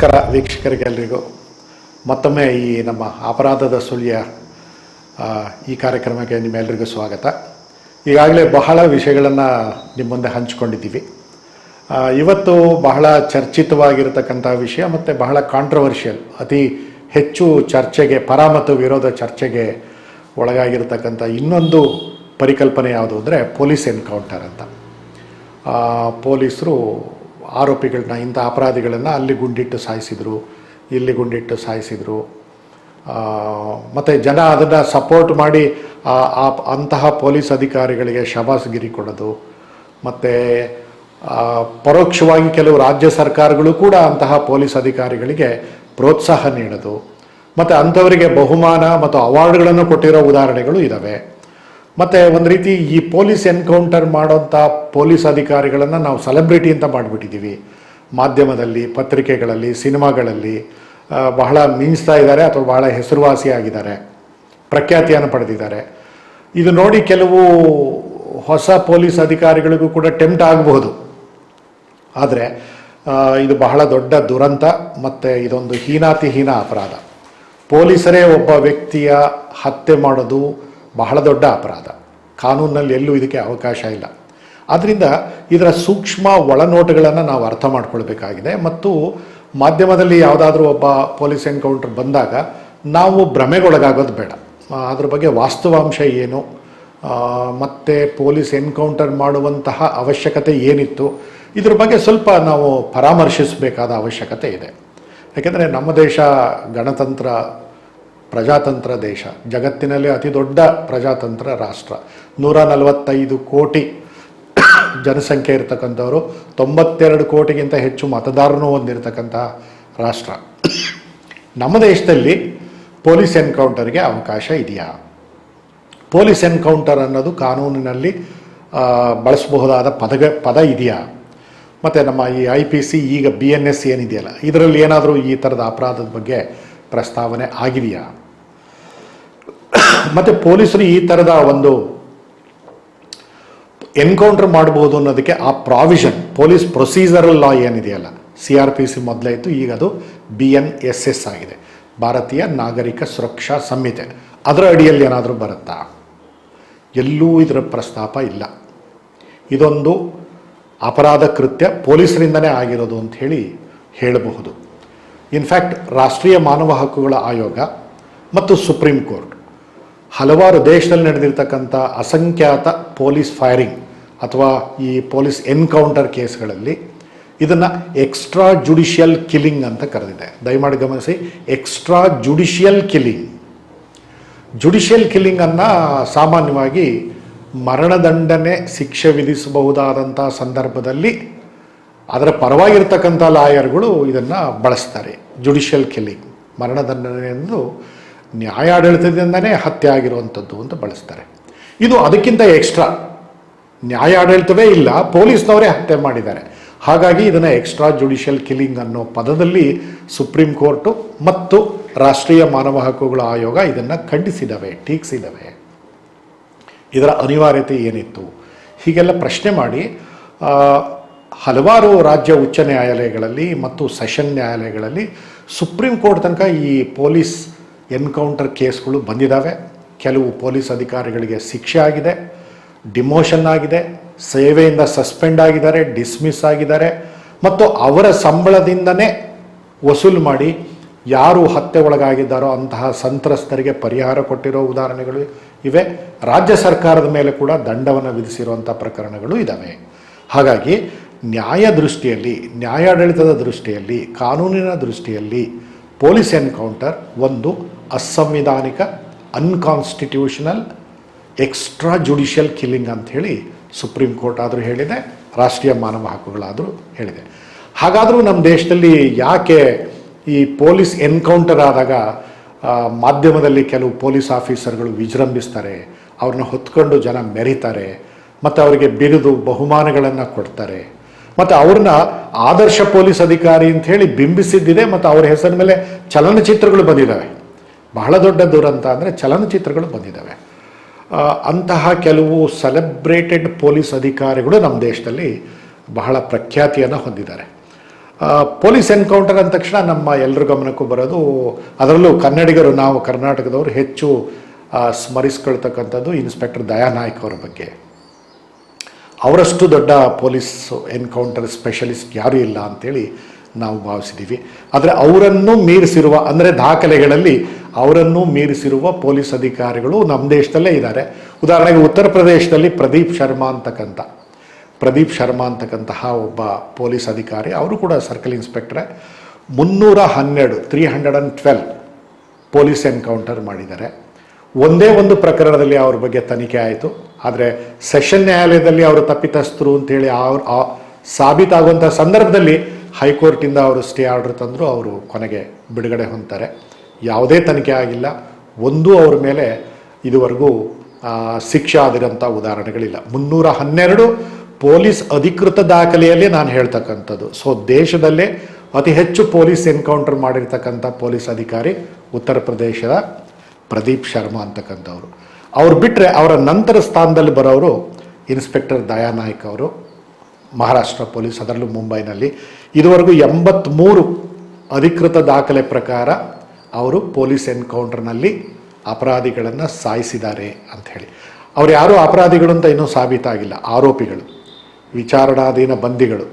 ನಮಸ್ಕಾರ ವೀಕ್ಷಕರಿಗೆಲ್ಲರಿಗೂ ಮತ್ತೊಮ್ಮೆ ಈ ನಮ್ಮ ಅಪರಾಧದ ಸುಳಿಯ ಈ ಕಾರ್ಯಕ್ರಮಕ್ಕೆ ನಿಮ್ಮೆಲ್ಲರಿಗೂ ಸ್ವಾಗತ. ಈಗಾಗಲೇ ಬಹಳ ವಿಷಯಗಳನ್ನು ನಿಮ್ಮ ಮುಂದೆ ಹಂಚಿಕೊಂಡಿದ್ದೀವಿ. ಇವತ್ತು ಬಹಳ ಚರ್ಚಿತವಾಗಿರತಕ್ಕಂಥ ವಿಷಯ ಮತ್ತು ಬಹಳ ಕಾಂಟ್ರವರ್ಷಿಯಲ್ ಅತಿ ಹೆಚ್ಚು ಚರ್ಚೆಗೆ ಪರ ಮತ್ತು ವಿರೋಧ ಚರ್ಚೆಗೆ ಒಳಗಾಗಿರ್ತಕ್ಕಂಥ ಇನ್ನೊಂದು ಪರಿಕಲ್ಪನೆ ಯಾವುದು ಅಂದರೆ ಪೊಲೀಸ್ ಎನ್ಕೌಂಟರ್ ಅಂತ. ಪೊಲೀಸರು ಆರೋಪಿಗಳನ್ನ, ಇಂಥ ಅಪರಾಧಿಗಳನ್ನು ಅಲ್ಲಿ ಗುಂಡಿಟ್ಟು ಸಾಯಿಸಿದರು, ಇಲ್ಲಿ ಗುಂಡಿಟ್ಟು ಸಾಯಿಸಿದರು. ಮತ್ತು ಜನ ಅದನ್ನು ಸಪೋರ್ಟ್ ಮಾಡಿ, ಆ ಅಂತಹ ಪೊಲೀಸ್ ಅಧಿಕಾರಿಗಳಿಗೆ ಶಬಾಸ್ಗಿರಿ ಕೊಡೋದು. ಮತ್ತು ಪರೋಕ್ಷವಾಗಿ ಕೆಲವು ರಾಜ್ಯ ಸರ್ಕಾರಗಳು ಕೂಡ ಅಂತಹ ಪೊಲೀಸ್ ಅಧಿಕಾರಿಗಳಿಗೆ ಪ್ರೋತ್ಸಾಹ ನೀಡೋದು. ಮತ್ತು ಅಂಥವರಿಗೆ ಬಹುಮಾನ ಮತ್ತು ಅವಾರ್ಡ್ಗಳನ್ನು ಕೊಟ್ಟಿರೋ ಉದಾಹರಣೆಗಳು ಇದ್ದಾವೆ ಮತ್ತು ಒಂದು ರೀತಿ ಈ ಪೊಲೀಸ್ ಎನ್ಕೌಂಟರ್ ಮಾಡೋಂಥ ಪೊಲೀಸ್ ಅಧಿಕಾರಿಗಳನ್ನು ನಾವು ಸೆಲೆಬ್ರಿಟಿ ಅಂತ ಮಾಡಿಬಿಟ್ಟಿದ್ದೀವಿ ಮಾಧ್ಯಮದಲ್ಲಿ, ಪತ್ರಿಕೆಗಳಲ್ಲಿ, ಸಿನಿಮಾಗಳಲ್ಲಿ ಬಹಳ ಮಿಂಚ್ತಾ ಇದ್ದಾರೆ ಅಥವಾ ಬಹಳ ಹೆಸರುವಾಸಿ ಆಗಿದ್ದಾರೆ. ಪ್ರಖ್ಯಾತಿಯನ್ನು ಪಡೆದಿದ್ದಾರೆ. ಇದು ನೋಡಿ ಕೆಲವು ಹೊಸ ಪೊಲೀಸ್ ಅಧಿಕಾರಿಗಳಿಗೂ ಕೂಡ ಟೆಂಪ್ಟ್ ಆಗಬಹುದು ಆದರೆ ಇದು ಬಹಳ ದೊಡ್ಡ ದುರಂತ ಮತ್ತು ಇದೊಂದು ಹೀನಾತಿಹೀನ ಅಪರಾಧ. ಪೊಲೀಸರೇ ಒಬ್ಬ ವ್ಯಕ್ತಿಯ ಹತ್ಯೆ ಮಾಡೋದು ಬಹಳ ದೊಡ್ಡ ಅಪರಾಧ. ಕಾನೂನಿನಲ್ಲಿ ಎಲ್ಲೂ ಇದಕ್ಕೆ ಅವಕಾಶ ಇಲ್ಲ. ಆದ್ದರಿಂದ ಇದರ ಸೂಕ್ಷ್ಮ ಒಳನೋಟಗಳನ್ನು ನಾವು ಅರ್ಥ ಮಾಡ್ಕೊಳ್ಬೇಕಾಗಿದೆ. ಮತ್ತು ಮಾಧ್ಯಮದಲ್ಲಿ ಯಾವುದಾದ್ರೂ ಒಬ್ಬ ಪೊಲೀಸ್ ಎನ್ಕೌಂಟರ್ ಬಂದಾಗ ನಾವು ಭ್ರಮೆಗೊಳಗಾಗೋದು ಬೇಡ. ಅದ್ರ ಬಗ್ಗೆ ವಾಸ್ತವಾಂಶ ಏನು? ಮತ್ತೆ ಪೊಲೀಸ್ ಎನ್ಕೌಂಟರ್ ಮಾಡುವಂತಹ ಅವಶ್ಯಕತೆ ಏನಿತ್ತು? ಇದ್ರ ಬಗ್ಗೆ ಸ್ವಲ್ಪ ನಾವು ಪರಾಮರ್ಶಿಸಬೇಕಾದ ಅವಶ್ಯಕತೆ ಇದೆ. ಯಾಕೆಂದರೆ ನಮ್ಮ ದೇಶ ಗಣತಂತ್ರ ಪ್ರಜಾತಂತ್ರ ದೇಶ. ಜಗತ್ತಿನಲ್ಲಿ ಅತಿ ದೊಡ್ಡ ಪ್ರಜಾತಂತ್ರ ರಾಷ್ಟ್ರ. ನೂರ ನಲವತ್ತೈದು ಕೋಟಿ ಜನಸಂಖ್ಯೆ ಇರತಕ್ಕಂಥವರು, ತೊಂಬತ್ತೆರಡು ಕೋಟಿಗಿಂತ ಹೆಚ್ಚು ಮತದಾರರು ಹೊಂದಿರತಕ್ಕಂತಹ ರಾಷ್ಟ್ರ. ನಮ್ಮ ದೇಶದಲ್ಲಿ ಪೊಲೀಸ್ ಎನ್ಕೌಂಟರ್ಗೆ ಅವಕಾಶ ಇದೆಯಾ? ಪೊಲೀಸ್ ಎನ್ಕೌಂಟರ್ ಅನ್ನೋದು ಕಾನೂನಿನಲ್ಲಿ ಬಳಸಬಹುದಾದ ಪದಗ, ಪದ ಇದೆಯಾ? ಮತ್ತು ನಮ್ಮ ಈ ಐ ಪಿ ಸಿ, ಈಗ ಬಿ ಎನ್ ಎಸ್ ಏನಿದೆಯಲ್ಲ, ಇದರಲ್ಲಿ ಏನಾದರೂ ಈ ಥರದ ಅಪರಾಧದ ಬಗ್ಗೆ ಪ್ರಸ್ತಾವನೆ ಆಗಿದೆಯಾ? ಮತ್ತು ಪೊಲೀಸರು ಈ ಥರದ ಒಂದು ಎನ್ಕೌಂಟರ್ ಮಾಡಬಹುದು ಅನ್ನೋದಕ್ಕೆ ಆ ಪ್ರಾವಿಷನ್, ಪೊಲೀಸ್ ಪ್ರೊಸೀಜರಲ್ ಲಾ ಏನಿದೆಯಲ್ಲ, ಸಿ ಆರ್ ಪಿ ಸಿ ಮೊದಲೇ ಇತ್ತು, ಈಗ ಅದು ಬಿ ಎನ್ ಎಸ್ ಎಸ್ ಆಗಿದೆ. ಭಾರತೀಯ ನಾಗರಿಕ ಸುರಕ್ಷಾ ಸಂಹಿತೆ. ಅದರ ಅಡಿಯಲ್ಲಿ ಏನಾದರೂ ಬರುತ್ತಾ? ಎಲ್ಲೂ ಇದರ ಪ್ರಸ್ತಾಪ ಇಲ್ಲ. ಇದೊಂದು ಅಪರಾಧ ಕೃತ್ಯ, ಪೊಲೀಸರಿಂದನೇ ಆಗಿರೋದು ಅಂತ ಹೇಳಿ ಹೇಳಬಹುದು. ಇನ್ಫ್ಯಾಕ್ಟ್ ರಾಷ್ಟ್ರೀಯ ಮಾನವ ಹಕ್ಕುಗಳ ಆಯೋಗ ಮತ್ತು ಸುಪ್ರೀಂ ಕೋರ್ಟ್. ಹಲವಾರು ದೇಶದಲ್ಲಿ ನಡೆದಿರ್ತಕ್ಕಂಥ ಅಸಂಖ್ಯಾತ ಪೊಲೀಸ್ ಫೈರಿಂಗ್ ಅಥವಾ ಈ ಪೊಲೀಸ್ ಎನ್ಕೌಂಟರ್ ಕೇಸ್ಗಳಲ್ಲಿ ಇದನ್ನು ಎಕ್ಸ್ಟ್ರಾ ಜುಡಿಷಿಯಲ್ ಕಿಲ್ಲಿಂಗ್ ಅಂತ ಕರೆದಿದೆ. ದಯಮಾಡಿ ಗಮನಿಸಿ ಎಕ್ಸ್ಟ್ರಾ ಜುಡಿಷಿಯಲ್ ಕಿಲ್ಲಿಂಗ್ ಜುಡಿಷಿಯಲ್ ಕಿಲ್ಲಿಂಗನ್ನು ಸಾಮಾನ್ಯವಾಗಿ ಮರಣದಂಡನೆ ಶಿಕ್ಷೆ ವಿಧಿಸಬಹುದಾದಂಥ ಸಂದರ್ಭದಲ್ಲಿ ಅದರ ಪರವಾಗಿರ್ತಕ್ಕಂಥ ಲಾಯರ್ಗಳು ಇದನ್ನು ಬಳಸ್ತಾರೆ. ಜುಡಿಷಿಯಲ್ ಕಿಲ್ಲಿಂಗ್ ಎಂದು ನ್ಯಾಯಾಡಳಿತದಿಂದನೇ ಹತ್ಯೆ ಆಗಿರುವಂಥದ್ದು ಅಂತ ಬಳಸ್ತಾರೆ. ಇದು ಅದಕ್ಕಿಂತ ಎಕ್ಸ್ಟ್ರಾ. ನ್ಯಾಯಾಡಳಿತವೇ ಇಲ್ಲ, ಪೊಲೀಸ್ನವರೇ ಹತ್ಯೆ ಮಾಡಿದ್ದಾರೆ. ಹಾಗಾಗಿ ಇದನ್ನು ಎಕ್ಸ್ಟ್ರಾ ಜುಡಿಷಿಯಲ್ ಕಿಲ್ಲಿಂಗ್ ಅನ್ನೋ ಪದದಲ್ಲಿ ಸುಪ್ರೀಂ ಕೋರ್ಟು ಮತ್ತು ರಾಷ್ಟ್ರೀಯ ಮಾನವ ಹಕ್ಕುಗಳ ಆಯೋಗ ಇದನ್ನು ಖಂಡಿಸಿದವೆ, ಟೀಕಿಸಿದವೆ. ಇದರ ಅನಿವಾರ್ಯತೆ ಏನಿತ್ತು? ಹೀಗೆಲ್ಲ ಪ್ರಶ್ನೆ ಮಾಡಿ ಹಲವಾರು ರಾಜ್ಯ ಉಚ್ಚ ನ್ಯಾಯಾಲಯಗಳಲ್ಲಿ ಮತ್ತು ಸೆಷನ್ ನ್ಯಾಯಾಲಯಗಳಲ್ಲಿ ಸುಪ್ರೀಂ ಕೋರ್ಟ್ ತನಕ ಈ ಪೊಲೀಸ್ ಎನ್ಕೌಂಟರ್ ಕೇಸ್ಗಳು ಬಂದಿದ್ದಾವೆ ಕೆಲವು ಪೊಲೀಸ್ ಅಧಿಕಾರಿಗಳಿಗೆ ಶಿಕ್ಷೆ ಆಗಿದೆ. ಡಿಮೋಷನ್ ಆಗಿದೆ. ಸೇವೆಯಿಂದ ಸಸ್ಪೆಂಡ್ ಆಗಿದ್ದಾರೆ, ಡಿಸ್ಮಿಸ್ ಆಗಿದ್ದಾರೆ. ಮತ್ತು ಅವರ ಸಂಬಳದಿಂದನೇ ವಸೂಲು ಮಾಡಿ ಯಾರು ಹತ್ಯೆ ಒಳಗಾಗಿದ್ದಾರೋ ಅಂತಹ ಸಂತ್ರಸ್ತರಿಗೆ ಪರಿಹಾರ ಕೊಟ್ಟಿರೋ ಉದಾಹರಣೆಗಳು ಇವೆ. ರಾಜ್ಯ ಸರ್ಕಾರದ ಮೇಲೆ ಕೂಡ ದಂಡವನ್ನು ವಿಧಿಸಿರುವಂಥ ಪ್ರಕರಣಗಳು ಇದ್ದಾವೆ ಹಾಗಾಗಿ ನ್ಯಾಯ ದೃಷ್ಟಿಯಲ್ಲಿ, ನ್ಯಾಯಾಡಳಿತದ ದೃಷ್ಟಿಯಲ್ಲಿ, ಕಾನೂನಿನ ದೃಷ್ಟಿಯಲ್ಲಿ ಪೊಲೀಸ್ ಎನ್ಕೌಂಟರ್ ಒಂದು ಅಸಂವಿಧಾನಿಕ ಅನ್ಕಾನ್ಸ್ಟಿಟ್ಯೂಷನಲ್ ಎಕ್ಸ್ಟ್ರಾ ಜುಡಿಷಿಯಲ್ ಕಿಲ್ಲಿಂಗ್ ಅಂತ ಹೇಳಿ ಸುಪ್ರೀಂ ಕೋರ್ಟ್ ಆದರೂ ಹೇಳಿದೆ, ರಾಷ್ಟ್ರೀಯ ಮಾನವ ಹಕ್ಕುಗಳಾದರೂ ಹೇಳಿದೆ. ಹಾಗಾದರೂ ನಮ್ಮ ದೇಶದಲ್ಲಿ ಯಾಕೆ ಈ ಪೊಲೀಸ್ ಎನ್ಕೌಂಟರ್ ಆದಾಗ ಮಾಧ್ಯಮದಲ್ಲಿ ಕೆಲವು ಪೊಲೀಸ್ ಆಫೀಸರ್ಗಳು ವಿಜೃಂಭಿಸ್ತಾರೆ, ಅವ್ರನ್ನ ಹೊತ್ಕೊಂಡು ಜನ ಮೆರೀತಾರೆ, ಮತ್ತು ಅವರಿಗೆ ಬಿರುದು, ಬಹುಮಾನಗಳನ್ನು ಕೊಡ್ತಾರೆ. ಮತ್ತು ಅವ್ರನ್ನ ಆದರ್ಶ ಪೊಲೀಸ್ ಅಧಿಕಾರಿ ಅಂತ ಹೇಳಿ ಬಿಂಬಿಸಿದ್ದಿದೆ, ಮತ್ತು ಅವ್ರ ಹೆಸರ ಮೇಲೆ ಚಲನಚಿತ್ರಗಳು ಬಂದಿದ್ದಾವೆ ಬಹಳ ದೊಡ್ಡ ದುರಂತ ಅಂದರೆ ಚಲನಚಿತ್ರಗಳು ಬಂದಿದ್ದಾವೆ. ಅಂತಹ ಕೆಲವು ಸೆಲೆಬ್ರೇಟೆಡ್ ಪೊಲೀಸ್ ಅಧಿಕಾರಿಗಳು ನಮ್ಮ ದೇಶದಲ್ಲಿ ಬಹಳ ಪ್ರಖ್ಯಾತಿಯನ್ನು ಹೊಂದಿದ್ದಾರೆ. ಪೊಲೀಸ್ ಎನ್ಕೌಂಟರ್ ಅಂದ ತಕ್ಷಣ ನಮ್ಮ ಎಲ್ಲರ ಗಮನಕ್ಕೂ ಬರೋದು ಅದರಲ್ಲೂ ಕನ್ನಡಿಗರು, ನಾವು ಕರ್ನಾಟಕದವರು ಹೆಚ್ಚು ಸ್ಮರಿಸ್ಕೊಳ್ತಕ್ಕಂಥದ್ದು ಇನ್ಸ್ಪೆಕ್ಟರ್ ದಯಾನಾಯ್ಕ್ ಅವರ ಬಗ್ಗೆ. ಅವರಷ್ಟು ದೊಡ್ಡ ಪೊಲೀಸ್ ಎನ್ಕೌಂಟರ್ ಸ್ಪೆಷಲಿಸ್ಟ್ ಯಾರೂ ಇಲ್ಲ ಅಂತೇಳಿ ನಾವು ಭಾವಿಸಿದ್ದೀವಿ. ಆದರೆ ಅವರನ್ನು ಮೀರಿಸಿರುವ, ಅಂದರೆ ದಾಖಲೆಗಳಲ್ಲಿ ಅವರನ್ನು ಮೀರಿಸಿರುವ ಪೊಲೀಸ್ ಅಧಿಕಾರಿಗಳು ನಮ್ಮ ದೇಶದಲ್ಲೇ ಇದ್ದಾರೆ. ಉದಾಹರಣೆಗೆ ಉತ್ತರ ಪ್ರದೇಶದಲ್ಲಿ ಪ್ರದೀಪ್ ಶರ್ಮಾ ಅಂತಕ್ಕಂಥ, ಪ್ರದೀಪ್ ಶರ್ಮಾ ಅಂತಕ್ಕಂತಹ ಒಬ್ಬ ಪೊಲೀಸ್ ಅಧಿಕಾರಿ, ಅವರು ಕೂಡ ಸರ್ಕಲ್ ಇನ್ಸ್ಪೆಕ್ಟ್ರೆ. ಮುನ್ನೂರ ಹನ್ನೆರಡು three hundred and twelve police encounter ಮಾಡಿದ್ದಾರೆ. ಒಂದೇ ಒಂದು ಪ್ರಕರಣದಲ್ಲಿ ಅವ್ರ ಬಗ್ಗೆ ತನಿಖೆ ಆಯಿತು. ಆದರೆ ಸೆಷನ್ ನ್ಯಾಯಾಲಯದಲ್ಲಿ ಅವರು ತಪ್ಪಿತಸ್ಥರು ಅಂತೇಳಿ ಅವ್ರು ಸಾಬೀತಾಗುವಂಥ ಸಂದರ್ಭದಲ್ಲಿ ಹೈಕೋರ್ಟಿಂದ ಅವರು ಸ್ಟೇ ಆರ್ಡರ್ ತಂದರು, ಅವರು ಕೊನೆಗೆ ಬಿಡುಗಡೆ ಹೊಂದ್ತಾರೆ. ಯಾವುದೇ ತನಿಖೆ ಆಗಿಲ್ಲ. ಒಂದೂ ಅವ್ರ ಮೇಲೆ ಇದುವರೆಗೂ ಶಿಕ್ಷೆ ಆದಿರೋಂಥ ಉದಾಹರಣೆಗಳಿಲ್ಲ. ಮುನ್ನೂರ ಹನ್ನೆರಡು ಪೊಲೀಸ್ ಅಧಿಕೃತ ದಾಖಲೆಯಲ್ಲಿ ನಾನು ಹೇಳ್ತಕ್ಕಂಥದ್ದು. ಸೊ ದೇಶದಲ್ಲೇ ಅತಿ ಹೆಚ್ಚು ಪೊಲೀಸ್ ಎನ್ಕೌಂಟರ್ ಮಾಡಿರ್ತಕ್ಕಂಥ ಪೊಲೀಸ್ ಅಧಿಕಾರಿ ಉತ್ತರ ಪ್ರದೇಶದ ಪ್ರದೀಪ್ ಶರ್ಮಾ ಅಂತಕ್ಕಂಥವ್ರು. ಅವ್ರು ಬಿಟ್ಟರೆ ಅವರ ನಂತರ ಸ್ಥಾನದಲ್ಲಿ ಬರೋರು ಇನ್ಸ್ಪೆಕ್ಟರ್ ದಯಾನಾಯ್ಕ್ ಅವರು. ಮಹಾರಾಷ್ಟ್ರ ಪೊಲೀಸ್ ಅದರಲ್ಲೂ ಮುಂಬೈನಲ್ಲಿ. ಇದುವರೆಗೂ ಎಂಬತ್ತ್ಮೂರು ಅಧಿಕೃತ ದಾಖಲೆ ಪ್ರಕಾರ ಅವರು ಪೊಲೀಸ್ ಎನ್ಕೌಂಟರ್ನಲ್ಲಿ ಅಪರಾಧಿಗಳನ್ನು ಸಾಯಿಸಿದ್ದಾರೆ ಅಂತ ಹೇಳಿ. ಅವ್ರು ಯಾರೂ ಅಪರಾಧಿಗಳು ಅಂತ ಇನ್ನೂ ಸಾಬೀತಾಗಿಲ್ಲ. ಆರೋಪಿಗಳು, ವಿಚಾರಣಾಧೀನ ಬಂದಿಗಳು,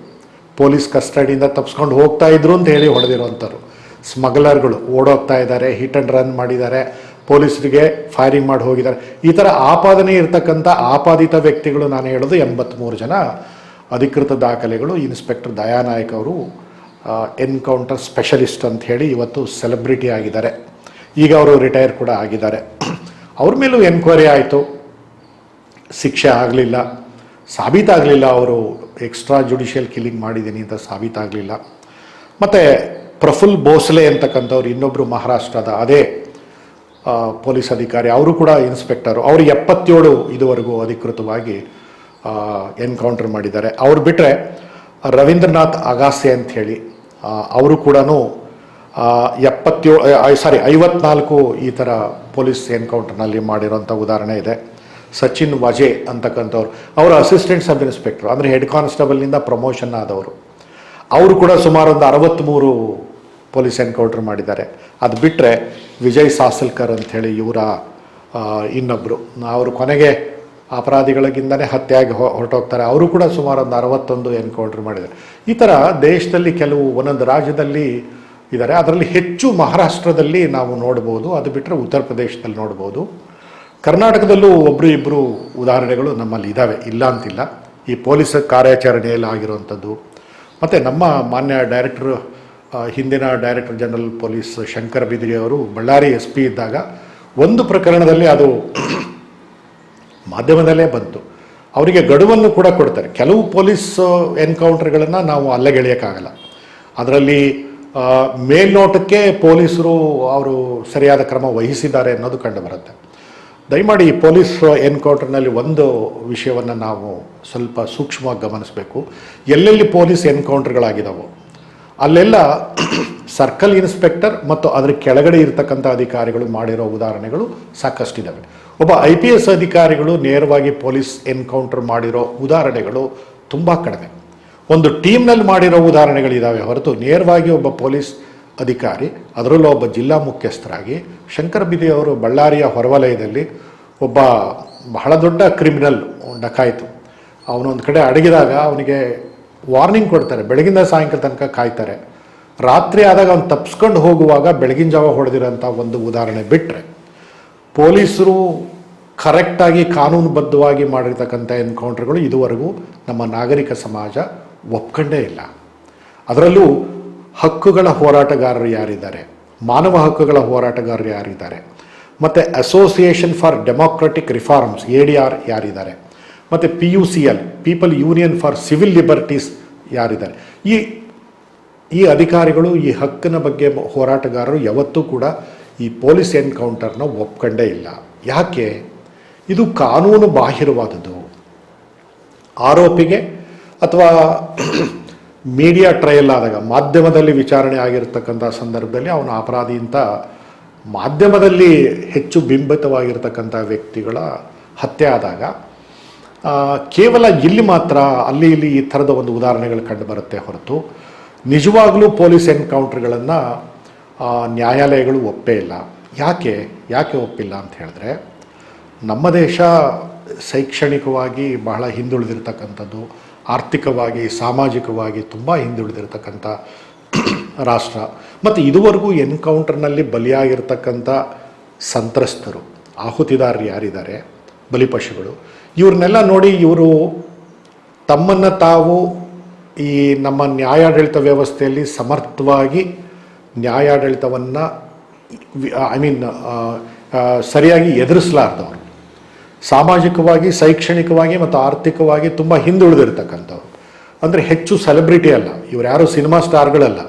ಪೊಲೀಸ್ ಕಸ್ಟಡಿಯಿಂದ ತಪ್ಪಿಸ್ಕೊಂಡು ಹೋಗ್ತಾ ಇದ್ರು ಅಂತ ಹೇಳಿ ಹೊಡೆದಿರುವಂಥವ್ರು. ಸ್ಮಗ್ಲರ್ಗಳು ಓಡೋಗ್ತಾ ಇದ್ದಾರೆ ಹಿಟ್ ಆ್ಯಂಡ್ ರನ್ ಮಾಡಿದ್ದಾರೆ, ಪೊಲೀಸರಿಗೆ ಫೈರಿಂಗ್ ಮಾಡಿ ಹೋಗಿದ್ದಾರೆ. ಈ ಥರ ಆಪಾದನೆ ಇರತಕ್ಕಂಥ ಆಪಾದಿತ ವ್ಯಕ್ತಿಗಳು ನಾನು ಹೇಳೋದು ಎಂಬತ್ತ್ಮೂರು ಜನ ಅಧಿಕೃತ ದಾಖಲೆಗಳು ಇನ್ಸ್ಪೆಕ್ಟರ್ ದಯಾನಾಯಕ್ ಅವರು ಎನ್ಕೌಂಟರ್ ಸ್ಪೆಷಲಿಸ್ಟ್ ಅಂತ ಹೇಳಿ ಇವತ್ತು ಸೆಲೆಬ್ರಿಟಿ ಆಗಿದ್ದಾರೆ. ಈಗ ಅವರು ರಿಟೈರ್ ಕೂಡ ಆಗಿದ್ದಾರೆ. ಅವ್ರ ಮೇಲೂ ಎನ್ಕ್ವೈರಿ ಆಯಿತು. ಶಿಕ್ಷೆ ಆಗಲಿಲ್ಲ. ಸಾಬೀತಾಗಲಿಲ್ಲ ಅವರು. ಎಕ್ಸ್ಟ್ರಾ ಜುಡಿಷಿಯಲ್ ಕಿಲ್ಲಿಂಗ್ ಮಾಡಿದ್ದೀನಿ ಅಂತ ಸಾಬೀತಾಗಲಿಲ್ಲ. ಮತ್ತು ಪ್ರಫುಲ್ ಭೋಸ್ಲೆ ಅಂತಕ್ಕಂಥವ್ರು ಇನ್ನೊಬ್ಬರು ಮಹಾರಾಷ್ಟ್ರದ ಅದೇ ಪೊಲೀಸ್ ಅಧಿಕಾರಿ. ಅವರು ಕೂಡ ಇನ್ಸ್ಪೆಕ್ಟರು. ಅವರು ಎಪ್ಪತ್ತೇಳು ಇದುವರೆಗೂ ಅಧಿಕೃತವಾಗಿ ಎನ್ಕೌಂಟರ್ ಮಾಡಿದ್ದಾರೆ. ಅವ್ರು ಬಿಟ್ಟರೆ ರವೀಂದ್ರನಾಥ್ ಅಗಾಸೆ ಹೇಳಿ ಅವರು ಕೂಡ ಎಪ್ಪತ್ತೇಳು ಸಾರಿ ಐವತ್ನಾಲ್ಕು ಈ ಥರ ಪೊಲೀಸ್ ಎನ್ಕೌಂಟರ್ನಲ್ಲಿ ಮಾಡಿರೋಂಥ ಉದಾಹರಣೆ ಇದೆ. ಸಚಿನ್ ವಜೆ ಅಂತಕ್ಕಂಥವ್ರು. ಅವರು ಅಸಿಸ್ಟೆಂಟ್ ಸಬ್ ಇನ್ಸ್ಪೆಕ್ಟರ್, ಅಂದರೆ ಹೆಡ್ ಕಾನ್ಸ್ಟೇಬಲ್ನಿಂದ ಪ್ರಮೋಷನ್ ಆದವರು. ಅವರು ಕೂಡ ಸುಮಾರು ಒಂದು ಅರವತ್ತ್ಮೂರು ಪೊಲೀಸ್ ಎನ್ಕೌಂಟರ್ ಮಾಡಿದ್ದಾರೆ. ಅದು ಬಿಟ್ಟರೆ ವಿಜಯ್ ಸಾಸಲ್ಕರ್ ಅಂಥೇಳಿ ಇವರ ಇನ್ನೊಬ್ಬರು ಅವರು ಕೊನೆಗೆ ಅಪರಾಧಿಗಳಿಗಿಂದನೇ ಹತ್ಯೆಯಾಗಿ ಹೊರಟೋಗ್ತಾರೆ. ಅವರು ಕೂಡ ಸುಮಾರು ಒಂದು ಅರವತ್ತೊಂದು ಎನ್ಕೌಂಟರ್ ಮಾಡಿದ್ದಾರೆ. ಈ ಥರ ದೇಶದಲ್ಲಿ ಕೆಲವು ಒಂದೊಂದು ರಾಜ್ಯದಲ್ಲಿ ಇದ್ದಾರೆ. ಅದರಲ್ಲಿ ಹೆಚ್ಚು ಮಹಾರಾಷ್ಟ್ರದಲ್ಲಿ ನಾವು ನೋಡ್ಬೋದು. ಅದು ಬಿಟ್ಟರೆ ಉತ್ತರ ಪ್ರದೇಶದಲ್ಲಿ ನೋಡ್ಬೋದು. ಕರ್ನಾಟಕದಲ್ಲೂ ಒಬ್ಬರು ಇಬ್ಬರು ಉದಾಹರಣೆಗಳು ನಮ್ಮಲ್ಲಿ ಇದ್ದಾವೆ. ಇಲ್ಲ ಅಂತಿಲ್ಲ. ಈ ಪೊಲೀಸ್ ಕಾರ್ಯಾಚರಣೆಯಲ್ಲಿ ಆಗಿರುವಂಥದ್ದು. ಮತ್ತು ನಮ್ಮ ಮಾನ್ಯ ಡೈರೆಕ್ಟರ್ ಹಿಂದಿನ director general police Shankar Bidiri ಅವರು ಬಳ್ಳಾರಿ ಎಸ್ ಪಿ ಇದ್ದಾಗ ಒಂದು ಪ್ರಕರಣದಲ್ಲಿ ಅದು ಮಾಧ್ಯಮದಲ್ಲೇ ಬಂತು. ಅವರಿಗೆ ಗಡುವನ್ನು ಕೂಡ ಕೊಡ್ತಾರೆ. ಕೆಲವು ಪೊಲೀಸ್ ಎನ್ಕೌಂಟರ್ಗಳನ್ನು ನಾವು ಅಲ್ಲಗೆಳೆಯೋಕ್ಕಾಗಲ್ಲ ಅದರಲ್ಲಿ ಮೇಲ್ನೋಟಕ್ಕೆ ಪೊಲೀಸರು ಅವರು ಸರಿಯಾದ ಕ್ರಮ ವಹಿಸಿದ್ದಾರೆ ಅನ್ನೋದು ಕಂಡು ಬರುತ್ತೆ ದಯಮಾಡಿ ಪೊಲೀಸ್ ಎನ್ಕೌಂಟರ್ನಲ್ಲಿ ಒಂದು ವಿಷಯವನ್ನು ನಾವು ಸ್ವಲ್ಪ ಸೂಕ್ಷ್ಮವಾಗಿ ಗಮನಿಸಬೇಕು. ಎಲ್ಲೆಲ್ಲಿ ಪೊಲೀಸ್ ಎನ್ಕೌಂಟರ್ಗಳಾಗಿದ್ದಾವೋ ಅಲ್ಲೆಲ್ಲ ಸರ್ಕಲ್ ಇನ್ಸ್ಪೆಕ್ಟರ್ ಮತ್ತು ಅದರ ಕೆಳಗಡೆ ಇರತಕ್ಕಂಥ ಅಧಿಕಾರಿಗಳು ಮಾಡಿರೋ ಉದಾಹರಣೆಗಳು ಸಾಕಷ್ಟಿದ್ದಾವೆ ಒಬ್ಬ ಐ ಪಿ ಎಸ್ ಅಧಿಕಾರಿಗಳು ನೇರವಾಗಿ ಪೊಲೀಸ್ ಎನ್ಕೌಂಟರ್ ಮಾಡಿರೋ ಉದಾಹರಣೆಗಳು ತುಂಬ ಕಡಿಮೆ. ಒಂದು ಟೀಮ್ನಲ್ಲಿ ಮಾಡಿರೋ ಉದಾಹರಣೆಗಳಿದ್ದಾವೆ ಹೊರತು ನೇರವಾಗಿ ಒಬ್ಬ ಪೊಲೀಸ್ ಅಧಿಕಾರಿ, ಅದರಲ್ಲೂ ಒಬ್ಬ ಜಿಲ್ಲಾ ಮುಖ್ಯಸ್ಥರಾಗಿ ಶಂಕರ್ ಅವರು ಬಳ್ಳಾರಿಯ ಹೊರವಲಯದಲ್ಲಿ ಒಬ್ಬ ಬಹಳ ದೊಡ್ಡ ಕ್ರಿಮಿನಲ್ ಡಕಾಯಿತು ಅವನೊಂದು ಕಡೆ ಅಡಗಿದಾಗ ಅವನಿಗೆ ವಾರ್ನಿಂಗ್ ಕೊಡ್ತಾರೆ, ಬೆಳಗಿಂದ ಸಾಯಂಕಾಲ ತನಕ ಕಾಯ್ತಾರೆ. ರಾತ್ರಿ ಆದಾಗ ಅವ್ನು ತಪ್ಸ್ಕೊಂಡು ಹೋಗುವಾಗ ಬೆಳಗಿನ ಜಾವ ಹೊಡೆದಿರೋಂಥ ಒಂದು ಉದಾಹರಣೆ ಬಿಟ್ಟರೆ ಪೊಲೀಸರು ಕರೆಕ್ಟಾಗಿ ಕಾನೂನುಬದ್ಧವಾಗಿ ಮಾಡಿರ್ತಕ್ಕಂಥ ಎನ್ಕೌಂಟರ್ಗಳು ಇದುವರೆಗೂ ನಮ್ಮ ನಾಗರಿಕ ಸಮಾಜ ಒಪ್ಕೊಂಡೇ ಇಲ್ಲ. ಅದರಲ್ಲೂ ಹಕ್ಕುಗಳ ಹೋರಾಟಗಾರರು ಯಾರಿದ್ದಾರೆ? ಮಾನವ ಹಕ್ಕುಗಳ ಹೋರಾಟಗಾರರು ಯಾರಿದ್ದಾರೆ? ಮತ್ತು association for democratic reforms A D R ಯಾರಿದ್ದಾರೆ? ಮತ್ತು P U C L people union for civil liberties ಯಾರಿದ್ದಾರೆ? ಈ ಈ ಅಧಿಕಾರಿಗಳು ಈ ಹಕ್ಕಿನ ಬಗ್ಗೆ ಹೋರಾಟಗಾರರು ಯಾವತ್ತೂ ಕೂಡ ಈ ಪೊಲೀಸ್ ಎನ್ಕೌಂಟರ್ನ ಒಪ್ಕೊಂಡೇ ಇಲ್ಲ. ಯಾಕೆ? ಇದು ಕಾನೂನು ಬಾಹಿರವಾದದ್ದು. ಆರೋಪಿಗೆ ಅಥವಾ ಮೀಡಿಯಾ ಟ್ರಯಲ್ ಆದಾಗ, ಮಾಧ್ಯಮದಲ್ಲಿ ವಿಚಾರಣೆ ಆಗಿರ್ತಕ್ಕಂಥ ಸಂದರ್ಭದಲ್ಲಿ ಅವನ ಅಪರಾಧಿ ಅಂತ ಮಾಧ್ಯಮದಲ್ಲಿ ಹೆಚ್ಚು ಬಿಂಬಿತವಾಗಿರ್ತಕ್ಕಂಥ ವ್ಯಕ್ತಿಗಳ ಹತ್ಯೆ ಆದಾಗ ಕೇವಲ ಇಲ್ಲಿ ಮಾತ್ರ, ಅಲ್ಲಿ ಇಲ್ಲಿ ಈ ಥರದ ಒಂದು ಉದಾಹರಣೆಗಳು ಕಂಡು ಬರುತ್ತೆ ಹೊರತು, ನಿಜವಾಗಲೂ ಪೊಲೀಸ್ ಎನ್ಕೌಂಟರ್ಗಳನ್ನು ನ್ಯಾಯಾಲಯಗಳು ಒಪ್ಪೇ ಇಲ್ಲ. ಯಾಕೆ? ಯಾಕೆ ಒಪ್ಪಿಲ್ಲ ಅಂತ ಹೇಳಿದ್ರೆ, ನಮ್ಮ ದೇಶ ಶೈಕ್ಷಣಿಕವಾಗಿ ಬಹಳ ಹಿಂದುಳಿದಿರ್ತಕ್ಕಂಥದ್ದು, ಆರ್ಥಿಕವಾಗಿ, ಸಾಮಾಜಿಕವಾಗಿ ತುಂಬ ಹಿಂದುಳಿದಿರ್ತಕ್ಕಂಥ ರಾಷ್ಟ್ರ. ಮತ್ತು ಇದುವರೆಗೂ ಎನ್ಕೌಂಟರ್ನಲ್ಲಿ ಬಲಿಯಾಗಿರ್ತಕ್ಕಂಥ ಸಂತ್ರಸ್ತರು, ಆಹುತಿದಾರರು ಯಾರಿದ್ದಾರೆ? ಬಲಿಪಶುಗಳು. ಇವ್ರನ್ನೆಲ್ಲ ನೋಡಿ ಇವರು ತಮ್ಮನ್ನು ತಾವು ಈ ನಮ್ಮ ನ್ಯಾಯಾಡಳಿತ ವ್ಯವಸ್ಥೆಯಲ್ಲಿ ಸಮರ್ಥವಾಗಿ ನ್ಯಾಯಾಡಳಿತವನ್ನು ಐ ಮೀನ್ ಸರಿಯಾಗಿ ಎದುರಿಸಲಾರ್ದವರು ಸಾಮಾಜಿಕವಾಗಿ, ಶೈಕ್ಷಣಿಕವಾಗಿ ಮತ್ತು ಆರ್ಥಿಕವಾಗಿ ತುಂಬ ಹಿಂದುಳಿದಿರ್ತಕ್ಕಂಥವ್ರು. ಅಂದರೆ ಹೆಚ್ಚು ಸೆಲೆಬ್ರಿಟಿ ಅಲ್ಲ. ಇವ್ರು ಯಾರು ಸಿನಿಮಾ ಸ್ಟಾರ್ಗಳಲ್ಲ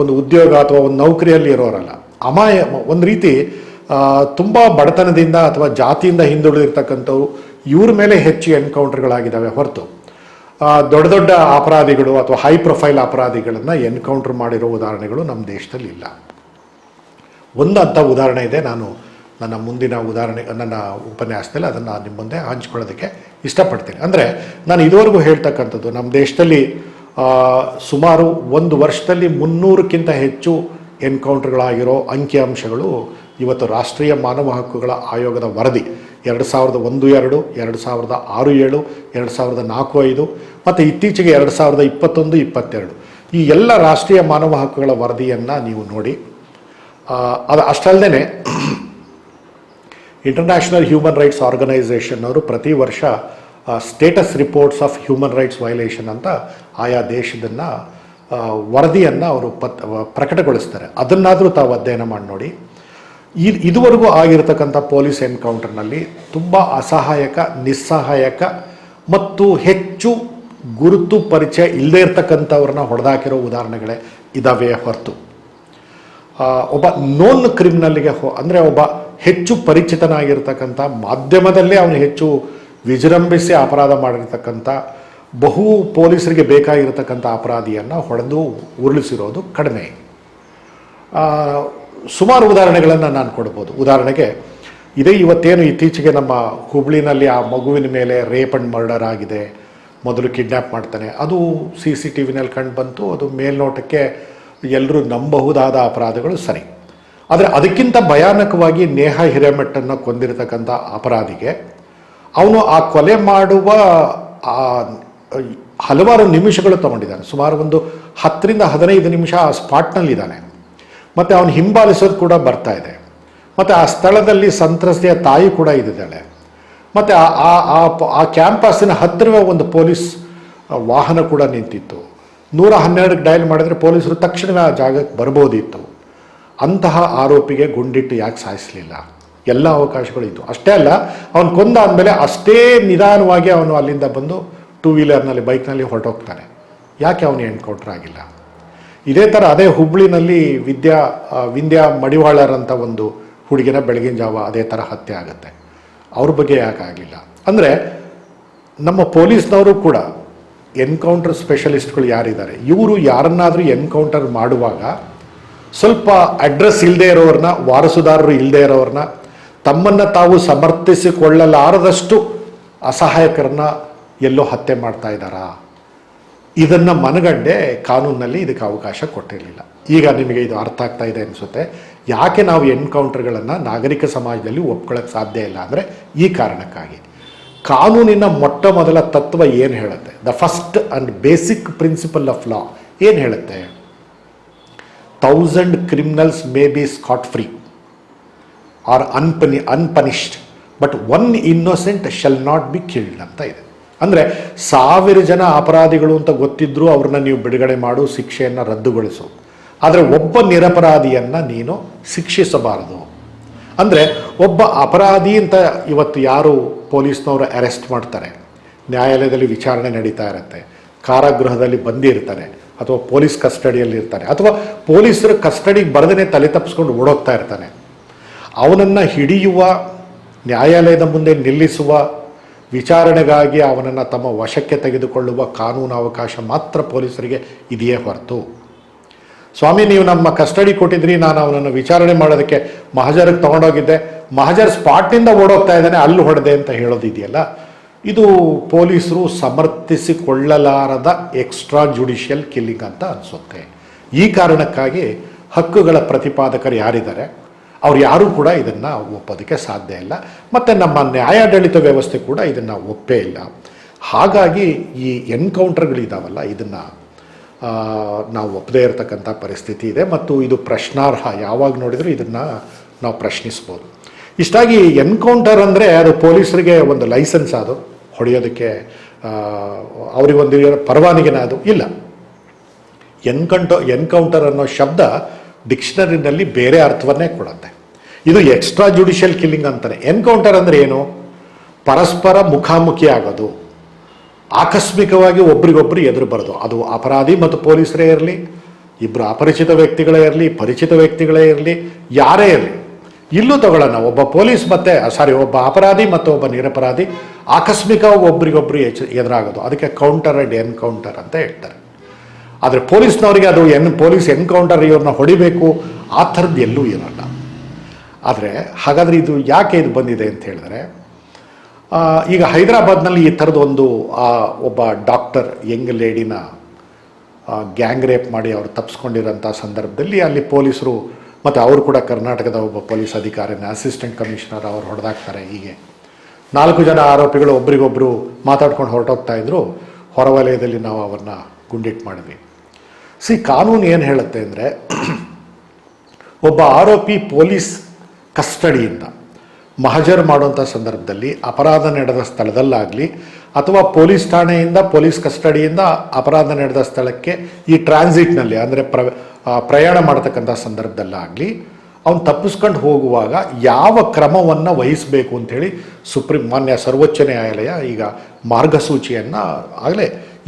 ಒಂದು ಉದ್ಯೋಗ ಅಥವಾ ಒಂದು ನೌಕರಿಯಲ್ಲಿ ಇರೋರಲ್ಲ. ಅಮಾಯ, ಒಂದು ರೀತಿ ತುಂಬ ಬಡತನದಿಂದ ಅಥವಾ ಜಾತಿಯಿಂದ ಹಿಂದುಳಿದಿರ್ತಕ್ಕಂಥವ್ರು ಇವ್ರ ಮೇಲೆ ಹೆಚ್ಚು ಎನ್ಕೌಂಟರ್ಗಳಾಗಿದ್ದಾವೆ ಹೊರತು. ದೊಡ್ಡ ದೊಡ್ಡ ಅಪರಾಧಿಗಳು ಅಥವಾ ಹೈ ಪ್ರೊಫೈಲ್ ಅಪರಾಧಿಗಳನ್ನು ಎನ್ಕೌಂಟರ್ ಮಾಡಿರೋ ಉದಾಹರಣೆಗಳು ನಮ್ಮ ದೇಶದಲ್ಲಿ ಇಲ್ಲ. ಒಂದು ಅಂಥ ಉದಾಹರಣೆ ಇದೆ. ನಾನು ನನ್ನ ಮುಂದಿನ ಉದಾಹರಣೆ, ನನ್ನ ಉಪನ್ಯಾಸದಲ್ಲಿ ಅದನ್ನು ನಿಮ್ಮ ಮುಂದೆ ಹಂಚ್ಕೊಳ್ಳೋದಕ್ಕೆ ಇಷ್ಟಪಡ್ತೀನಿ. ಅಂದರೆ ನಾನು ಇದುವರೆಗೂ ಹೇಳ್ತಕ್ಕಂಥದ್ದು ನಮ್ಮ ದೇಶದಲ್ಲಿ ಸುಮಾರು ಒಂದು ವರ್ಷದಲ್ಲಿ ಮುನ್ನೂರಕ್ಕಿಂತ ಹೆಚ್ಚು ಎನ್ಕೌಂಟರ್ಗಳಾಗಿರೋ ಅಂಕಿಅಂಶಗಳು ಇವತ್ತು ರಾಷ್ಟ್ರೀಯ ಮಾನವ ಹಕ್ಕುಗಳ ಆಯೋಗದ ವರದಿ. ಎರಡು ಸಾವಿರದ ಒಂದು, ಎರಡು ಎರಡು ಸಾವಿರದ ಆರು ಏಳು ಎರಡು ಸಾವಿರದ ನಾಲ್ಕು, ಐದು, ಮತ್ತು ಇತ್ತೀಚೆಗೆ ಎರಡು ಸಾವಿರದ ಇಪ್ಪತ್ತೊಂದು, ಇಪ್ಪತ್ತೆರಡು. ಈ ಎಲ್ಲ ರಾಷ್ಟ್ರೀಯ ಮಾನವ ಹಕ್ಕುಗಳ ವರದಿಯನ್ನು ನೀವು ನೋಡಿ. ಅದು ಅಷ್ಟಲ್ಲದೆ ಇಂಟರ್ನ್ಯಾಷನಲ್ ಹ್ಯೂಮನ್ ರೈಟ್ಸ್ ಆರ್ಗನೈಸೇಷನ್ ಅವರು ಪ್ರತಿ ವರ್ಷ status reports of human rights violation ಅಂತ ಆಯಾ ದೇಶದನ್ನು ವರದಿಯನ್ನು ಅವರು ಪತ್, ಪ್ರಕಟಗೊಳಿಸ್ತಾರೆ. ಅದನ್ನಾದರೂ ತಾವು ಅಧ್ಯಯನ ಮಾಡಿ ನೋಡಿ. ಇ ಇದುವರೆಗೂ ಆಗಿರತಕ್ಕಂಥ ಪೊಲೀಸ್ ಎನ್ಕೌಂಟರ್ನಲ್ಲಿ ತುಂಬ ಅಸಹಾಯಕ, ನಿಸ್ಸಹಾಯಕ ಮತ್ತು ಹೆಚ್ಚು ಗುರುತು ಪರಿಚಯ ಇಲ್ಲದೇ ಇರತಕ್ಕಂಥವ್ರನ್ನ ಹೊಡೆದಾಕಿರೋ ಉದಾಹರಣೆಗಳೇ ಇದಾವೆ ಹೊರತು. ಒಬ್ಬ ನೋನ್ ಕ್ರಿಮಿನಲ್ಗೆ ಹೊ, ಅಂದರೆ ಒಬ್ಬ ಹೆಚ್ಚು ಪರಿಚಿತನಾಗಿರ್ತಕ್ಕಂಥ, ಮಾಧ್ಯಮದಲ್ಲೇ ಅವನು ಹೆಚ್ಚು ವಿಜೃಂಭಿಸಿ ಅಪರಾಧ ಮಾಡಿರ್ತಕ್ಕಂಥ, ಬಹು ಪೊಲೀಸರಿಗೆ ಬೇಕಾಗಿರತಕ್ಕಂಥ ಅಪರಾಧಿಯನ್ನು ಹೊಡೆದು ಉರುಳಿಸಿರೋದು ಕಡಿಮೆ. ಸುಮಾರು ಉದಾಹರಣೆಗಳನ್ನು ನಾನು ಕೊಡ್ಬೋದು. ಉದಾಹರಣೆಗೆ, ಇದೇ ಇವತ್ತೇನು ಇತ್ತೀಚೆಗೆ ನಮ್ಮ ಹುಬ್ಳಿನಲ್ಲಿ ಆ ಮಗುವಿನ ಮೇಲೆ ರೇಪ್ ಅಂಡ್ ಮರ್ಡರ್ ಆಗಿದೆ, ಮೊದಲು ಕಿಡ್ನ್ಯಾಪ್ ಮಾಡ್ತಾನೆ. ಅದು ಸಿ ಸಿ ಟಿ ವಿನಲ್ಲಿ ಕಂಡು ಬಂತು, ಅದು ಮೇಲ್ನೋಟಕ್ಕೆ ಎಲ್ಲರೂ ನಂಬಬಹುದಾದ ಅಪರಾಧಗಳು ಸರಿ. ಆದರೆ ಅದಕ್ಕಿಂತ ಭಯಾನಕವಾಗಿ ನೇಹ ಹಿರೇಮಠನ್ನು ಕೊಂದಿರತಕ್ಕಂಥ ಅಪರಾಧಿಗೆ, ಅವನು ಆ ಕೊಲೆ ಮಾಡುವ ಹಲವಾರು ನಿಮಿಷಗಳು ತಗೊಂಡಿದ್ದಾನೆ. ಸುಮಾರು ಒಂದು ಹತ್ತರಿಂದ ಹದಿನೈದು ನಿಮಿಷ ಆ ಸ್ಪಾಟ್ನಲ್ಲಿದ್ದಾನೆ. ಮತ್ತು ಅವನು ಹಿಂಬಾಲಿಸೋದು ಕೂಡ ಬರ್ತಾ ಇದೆ. ಮತ್ತು ಆ ಸ್ಥಳದಲ್ಲಿ ಸಂತ್ರಸ್ತೆಯ ತಾಯಿ ಕೂಡ ಇದ್ದಾಳೆ ಮತ್ತು ಆ, ಆ- ಆ ಕ್ಯಾಂಪಸ್ಸಿನ ಹತ್ತಿರವೇ ಒಂದು ಪೊಲೀಸ್ ವಾಹನ ಕೂಡ ನಿಂತಿತ್ತು. ನೂರ ಹನ್ನೆರಡಕ್ಕೆ ಡಯಲ್ ಮಾಡಿದ್ರೆ ಪೊಲೀಸರು ತಕ್ಷಣವೇ ಆ ಜಾಗಕ್ಕೆ ಬರ್ಬೋದಿತ್ತು. ಅಂತಹ ಆರೋಪಿಗೆ ಗುಂಡಿಟ್ಟು ಯಾಕೆ ಸಾಯಿಸಲಿಲ್ಲ? ಎಲ್ಲ ಅವಕಾಶಗಳು ಇತ್ತು ಅಷ್ಟೇ ಅಲ್ಲ, ಅವನು ಕೊಂದ ಆದಮೇಲೆ ಅಷ್ಟೇ ನಿಧಾನವಾಗಿ ಅವನು ಅಲ್ಲಿಂದ ಬಂದು ಟೂ ವೀಲರ್ನಲ್ಲಿ ಬೈಕ್ನಲ್ಲಿ ಹೊರಟೋಗ್ತಾನೆ. ಯಾಕೆ ಅವನು ಎನ್ಕೌಂಟ್ರ್ ಆಗಿಲ್ಲ ಇದೇ ಥರ ಅದೇ ಹುಬ್ಳಿನಲ್ಲಿ ವಿದ್ಯಾ ವಿಂದ್ಯಾ ಮಡಿವಾಳರಂಥ ಒಂದು ಹುಡುಗಿನ ಬೆಳಗಿನ ಜಾವ ಅದೇ ಥರ ಹತ್ಯೆ ಆಗುತ್ತೆ. ಅವ್ರ ಬಗ್ಗೆ ಯಾಕೆ ಆಗಲಿಲ್ಲ ಅಂದರೆ ನಮ್ಮ ಪೊಲೀಸ್ನವರು ಕೂಡ ಎನ್ಕೌಂಟರ್ ಸ್ಪೆಷಲಿಸ್ಟ್ಗಳು ಯಾರಿದ್ದಾರೆ, ಇವರು ಯಾರನ್ನಾದರೂ ಎನ್ಕೌಂಟರ್ ಮಾಡುವಾಗ ಸ್ವಲ್ಪ ಅಡ್ರೆಸ್ ಇಲ್ಲದೆ ಇರೋರನ್ನ ವಾರಸುದಾರರು ಇಲ್ಲದೆ ಇರೋರನ್ನ ತಮ್ಮನ್ನು ತಾವು ಸಮರ್ಥಿಸಿಕೊಳ್ಳಲಾರದಷ್ಟು ಅಸಹಾಯಕರನ್ನ ಎಲ್ಲೋ ಹತ್ಯೆ ಮಾಡ್ತಾ ಇದ್ದಾರಾ? ಇದನ್ನು ಮನಗಂಡೆ ಕಾನೂನಲ್ಲಿ ಇದಕ್ಕೆ ಅವಕಾಶ ಕೊಟ್ಟಿರಲಿಲ್ಲ. ಈಗ ನಿಮಗೆ ಇದು ಅರ್ಥ ಆಗ್ತಾ ಇದೆ ಅನಿಸುತ್ತೆ. ಯಾಕೆ ನಾವು ಎನ್ಕೌಂಟರ್ಗಳನ್ನು ನಾಗರಿಕ ಸಮಾಜದಲ್ಲಿ ಒಪ್ಕೊಳ್ಳೋಕ್ಕೆ ಸಾಧ್ಯ ಇಲ್ಲ ಅಂದರೆ ಈ ಕಾರಣಕ್ಕಾಗಿ. ಕಾನೂನಿನ ಮೊಟ್ಟ ಮೊದಲ ತತ್ವ ಏನು ಹೇಳುತ್ತೆ? The first and basic principle of law ಏನು ಹೇಳುತ್ತೆ? Thousand criminals may be scot free or ಅನ್ಪನಿ unpunished but one innocent shall not be killed ಅಂತ ಇದೆ. ಅಂದರೆ ಸಾವಿರ ಜನ ಅಪರಾಧಿಗಳು ಅಂತ ಗೊತ್ತಿದ್ದರೂ ಅವ್ರನ್ನ ನೀವು ಬಿಡುಗಡೆ ಮಾಡು, ಶಿಕ್ಷೆಯನ್ನು ರದ್ದುಗೊಳಿಸು. ಆದರೆ ಒಬ್ಬ ನಿರಪರಾಧಿಯನ್ನು ನೀನು ಶಿಕ್ಷಿಸಬಾರದು. ಅಂದರೆ ಒಬ್ಬ ಅಪರಾಧಿ ಅಂತ ಇವತ್ತು ಯಾರು ಪೊಲೀಸ್ನವರು ಅರೆಸ್ಟ್ ಮಾಡ್ತಾರೆ, ನ್ಯಾಯಾಲಯದಲ್ಲಿ ವಿಚಾರಣೆ ನಡೀತಾ ಇರುತ್ತೆ, ಕಾರಾಗೃಹದಲ್ಲಿ ಬಂದಿರ್ತಾರೆ, ಅಥವಾ ಪೊಲೀಸ್ ಕಸ್ಟಡಿಯಲ್ಲಿ ಇರ್ತಾರೆ, ಅಥವಾ ಪೊಲೀಸರು ಕಸ್ಟಡಿಗೆ ಬರದೇ ತಲೆ ತಪ್ಪಿಸ್ಕೊಂಡು ಓಡೋಗ್ತಾ ಇರ್ತಾನೆ ಅವನನ್ನು ಹಿಡಿಯುವ, ನ್ಯಾಯಾಲಯದ ಮುಂದೆ ನಿಲ್ಲಿಸುವ ವಿಚಾರಣೆಗಾಗಿ ಅವನನ್ನು ತಮ್ಮ ವಶಕ್ಕೆ ತೆಗೆದುಕೊಳ್ಳುವ ಕಾನೂನು ಅವಕಾಶ ಮಾತ್ರ ಪೊಲೀಸರಿಗೆ ಇದೆಯೇ ಹೊರತು. ಸ್ವಾಮಿ, ನೀವು ನಮ್ಮ ಕಸ್ಟಡಿ ಕೊಟ್ಟಿದ್ರಿ, ನಾನು ಅವನನ್ನು ವಿಚಾರಣೆ ಮಾಡೋದಕ್ಕೆ ಮಹಜರಿಗೆ ತೊಗೊಂಡೋಗಿದ್ದೆ. ಮಹಜರ್ ಸ್ಪಾಟ್ನಿಂದ ಓಡೋಗ್ತಾ ಇದ್ದಾನೆ, ಅಲ್ಲಿ ಹೊಡೆದೆ ಅಂತ ಹೇಳೋದಿದೆಯಲ್ಲ? ಇದು ಪೊಲೀಸರು ಸಮರ್ಥಿಸಿಕೊಳ್ಳಲಾರದ ಎಕ್ಸ್ಟ್ರಾ ಜುಡಿಷಿಯಲ್ ಕಿಲ್ಲಿಂಗ್ ಅಂತ ಅನಿಸುತ್ತೆ. ಈ ಕಾರಣಕ್ಕಾಗಿ ಹಕ್ಕುಗಳ ಪ್ರತಿಪಾದಕರು ಯಾರಿದ್ದಾರೆ? ಅವ್ರು ಯಾರೂ ಕೂಡ ಇದನ್ನು ಒಪ್ಪೋದಕ್ಕೆ ಸಾಧ್ಯ ಇಲ್ಲ. ಮತ್ತು ನಮ್ಮ ನ್ಯಾಯಾಡಳಿತ ವ್ಯವಸ್ಥೆ ಕೂಡ ಇದನ್ನು ಒಪ್ಪೇ ಇಲ್ಲ. ಹಾಗಾಗಿ ಈ ಎನ್ಕೌಂಟರ್ಗಳಿದಾವಲ್ಲ, ಇದನ್ನು ನಾವು ಒಪ್ಪದೇ ಇರತಕ್ಕಂಥ ಪರಿಸ್ಥಿತಿ ಇದೆ. ಮತ್ತು ಇದು ಪ್ರಶ್ನಾರ್ಹ, ಯಾವಾಗ ನೋಡಿದರೂ ಇದನ್ನು ನಾವು ಪ್ರಶ್ನಿಸ್ಬೋದು. ಇಷ್ಟಾಗಿ ಎನ್ಕೌಂಟರ್ ಅಂದರೆ ಅದು ಪೊಲೀಸರಿಗೆ ಒಂದು ಲೈಸೆನ್ಸ್ ಅದು, ಹೊಡೆಯೋದಕ್ಕೆ ಅವರಿಗೊಂದು ಪರವಾನಗಿನ ಅದು ಇಲ್ಲ. ಎನ್ಕಂಟೋ, ಎನ್ಕೌಂಟರ್ ಅನ್ನೋ ಶಬ್ದ ಡಿಕ್ಷನರಿನಲ್ಲಿ ಬೇರೆ ಅರ್ಥವನ್ನೇ ಕೊಡುತ್ತೆ. ಇದು ಎಕ್ಸ್ಟ್ರಾ ಜುಡಿಷಿಯಲ್ ಕಿಲ್ಲಿಂಗ್ ಅಂತಾನೆ ಎನ್ಕೌಂಟರ್ ಅಂದರೆ ಏನು? ಪರಸ್ಪರ ಮುಖಾಮುಖಿ ಆಗೋದು. ಆಕಸ್ಮಿಕವಾಗಿ ಒಬ್ರಿಗೊಬ್ರು ಎದುರು ಬರೋದು. ಅದು ಅಪರಾಧಿ ಮತ್ತು ಪೊಲೀಸರೇ ಇರಲಿ ಇಬ್ಬರು ಅಪರಿಚಿತ ವ್ಯಕ್ತಿಗಳೇ ಇರಲಿ, ಪರಿಚಿತ ವ್ಯಕ್ತಿಗಳೇ ಇರಲಿ, ಯಾರೇ ಇರಲಿ. ಇಲ್ಲೂ ತಗೊಳ್ಳೋಣ. ಒಬ್ಬ ಪೊಲೀಸ್ ಮತ್ತೆ ಸಾರಿ ಒಬ್ಬ ಅಪರಾಧಿ ಮತ್ತು ಒಬ್ಬ ನಿರಪರಾಧಿ ಆಕಸ್ಮಿಕವಾಗಿ ಒಬ್ರಿಗೊಬ್ರು ಎಚ್, ಎದುರಾಗೋದು. ಅದಕ್ಕೆ ಕೌಂಟರ್ ಆ್ಯಂಡ್ ಎನ್ಕೌಂಟರ್ ಅಂತ ಹೇಳ್ತಾರೆ. ಆದರೆ ಪೊಲೀಸ್ನವರಿಗೆ ಅದು ಎನ್ ಪೊಲೀಸ್ ಎನ್ಕೌಂಟರ್ ಇವ್ರನ್ನ ಹೊಡಿಬೇಕು ಆ ಥರದ್ದು ಎಲ್ಲೂ ಇರಲ್ಲ. ಆದರೆ ಹಾಗಾದರೆ ಇದು ಯಾಕೆ ಇದು ಬಂದಿದೆ ಅಂತ ಹೇಳಿದ್ರೆ ಈಗ ಹೈದರಾಬಾದ್ನಲ್ಲಿ ಈ ಥರದೊಂದು ಆ, ಒಬ್ಬ ಡಾಕ್ಟರ್ ಯಂಗ್ ಲೇಡಿನ ಗ್ಯಾಂಗ್ ರೇಪ್ ಮಾಡಿ ಅವರು ತಪ್ಪಿಸ್ಕೊಂಡಿರೋಂಥ ಸಂದರ್ಭದಲ್ಲಿ ಅಲ್ಲಿ ಪೊಲೀಸರು ಮತ್ತು ಅವರು ಕೂಡ ಕರ್ನಾಟಕದ ಒಬ್ಬ ಪೊಲೀಸ್ ಅಧಿಕಾರಿನ ಅಸಿಸ್ಟೆಂಟ್ ಕಮಿಷನರ್ ಅವರು ಹೊಡೆದಾಕ್ತಾರೆ ಹೀಗೆ. ನಾಲ್ಕು ಜನ ಆರೋಪಿಗಳು ಒಬ್ರಿಗೊಬ್ಬರು ಮಾತಾಡ್ಕೊಂಡು ಹೊರಟೋಗ್ತಾ ಇದ್ರು ಹೊರವಲಯದಲ್ಲಿ ನಾವು ಅವ್ರನ್ನ ಗುಂಡಿಟ್ಟು ಮಾಡಿದ್ವಿ. ಸಿ, ಕಾನೂನು ಏನು ಹೇಳುತ್ತೆ ಅಂದರೆ ಒಬ್ಬ ಆರೋಪಿ ಪೊಲೀಸ್ ಕಸ್ಟಡಿಯಿಂದ ಮಹಜರ್ ಮಾಡುವಂಥ ಸಂದರ್ಭದಲ್ಲಿ ಅಪರಾಧ ನಡೆದ ಸ್ಥಳದಲ್ಲಾಗಲಿ ಅಥವಾ ಪೊಲೀಸ್ ಠಾಣೆಯಿಂದ, ಪೊಲೀಸ್ ಕಸ್ಟಡಿಯಿಂದ ಅಪರಾಧ ನಡೆದ ಸ್ಥಳಕ್ಕೆ ಈ ಟ್ರಾನ್ಸಿಟ್ನಲ್ಲಿ ಅಂದರೆ ಪ್ರ ಪ್ರಯಾಣ ಮಾಡತಕ್ಕಂಥ ಸಂದರ್ಭದಲ್ಲಾಗಲಿ ಅವನು ತಪ್ಪಿಸ್ಕೊಂಡು ಹೋಗುವಾಗ ಯಾವ ಕ್ರಮವನ್ನು ವಹಿಸಬೇಕು ಅಂಥೇಳಿ ಸುಪ್ರೀಂ, ಮಾನ್ಯ ಸರ್ವೋಚ್ಚ ನ್ಯಾಯಾಲಯ ಈಗ ಮಾರ್ಗಸೂಚಿಯನ್ನು ಆಗಲೇ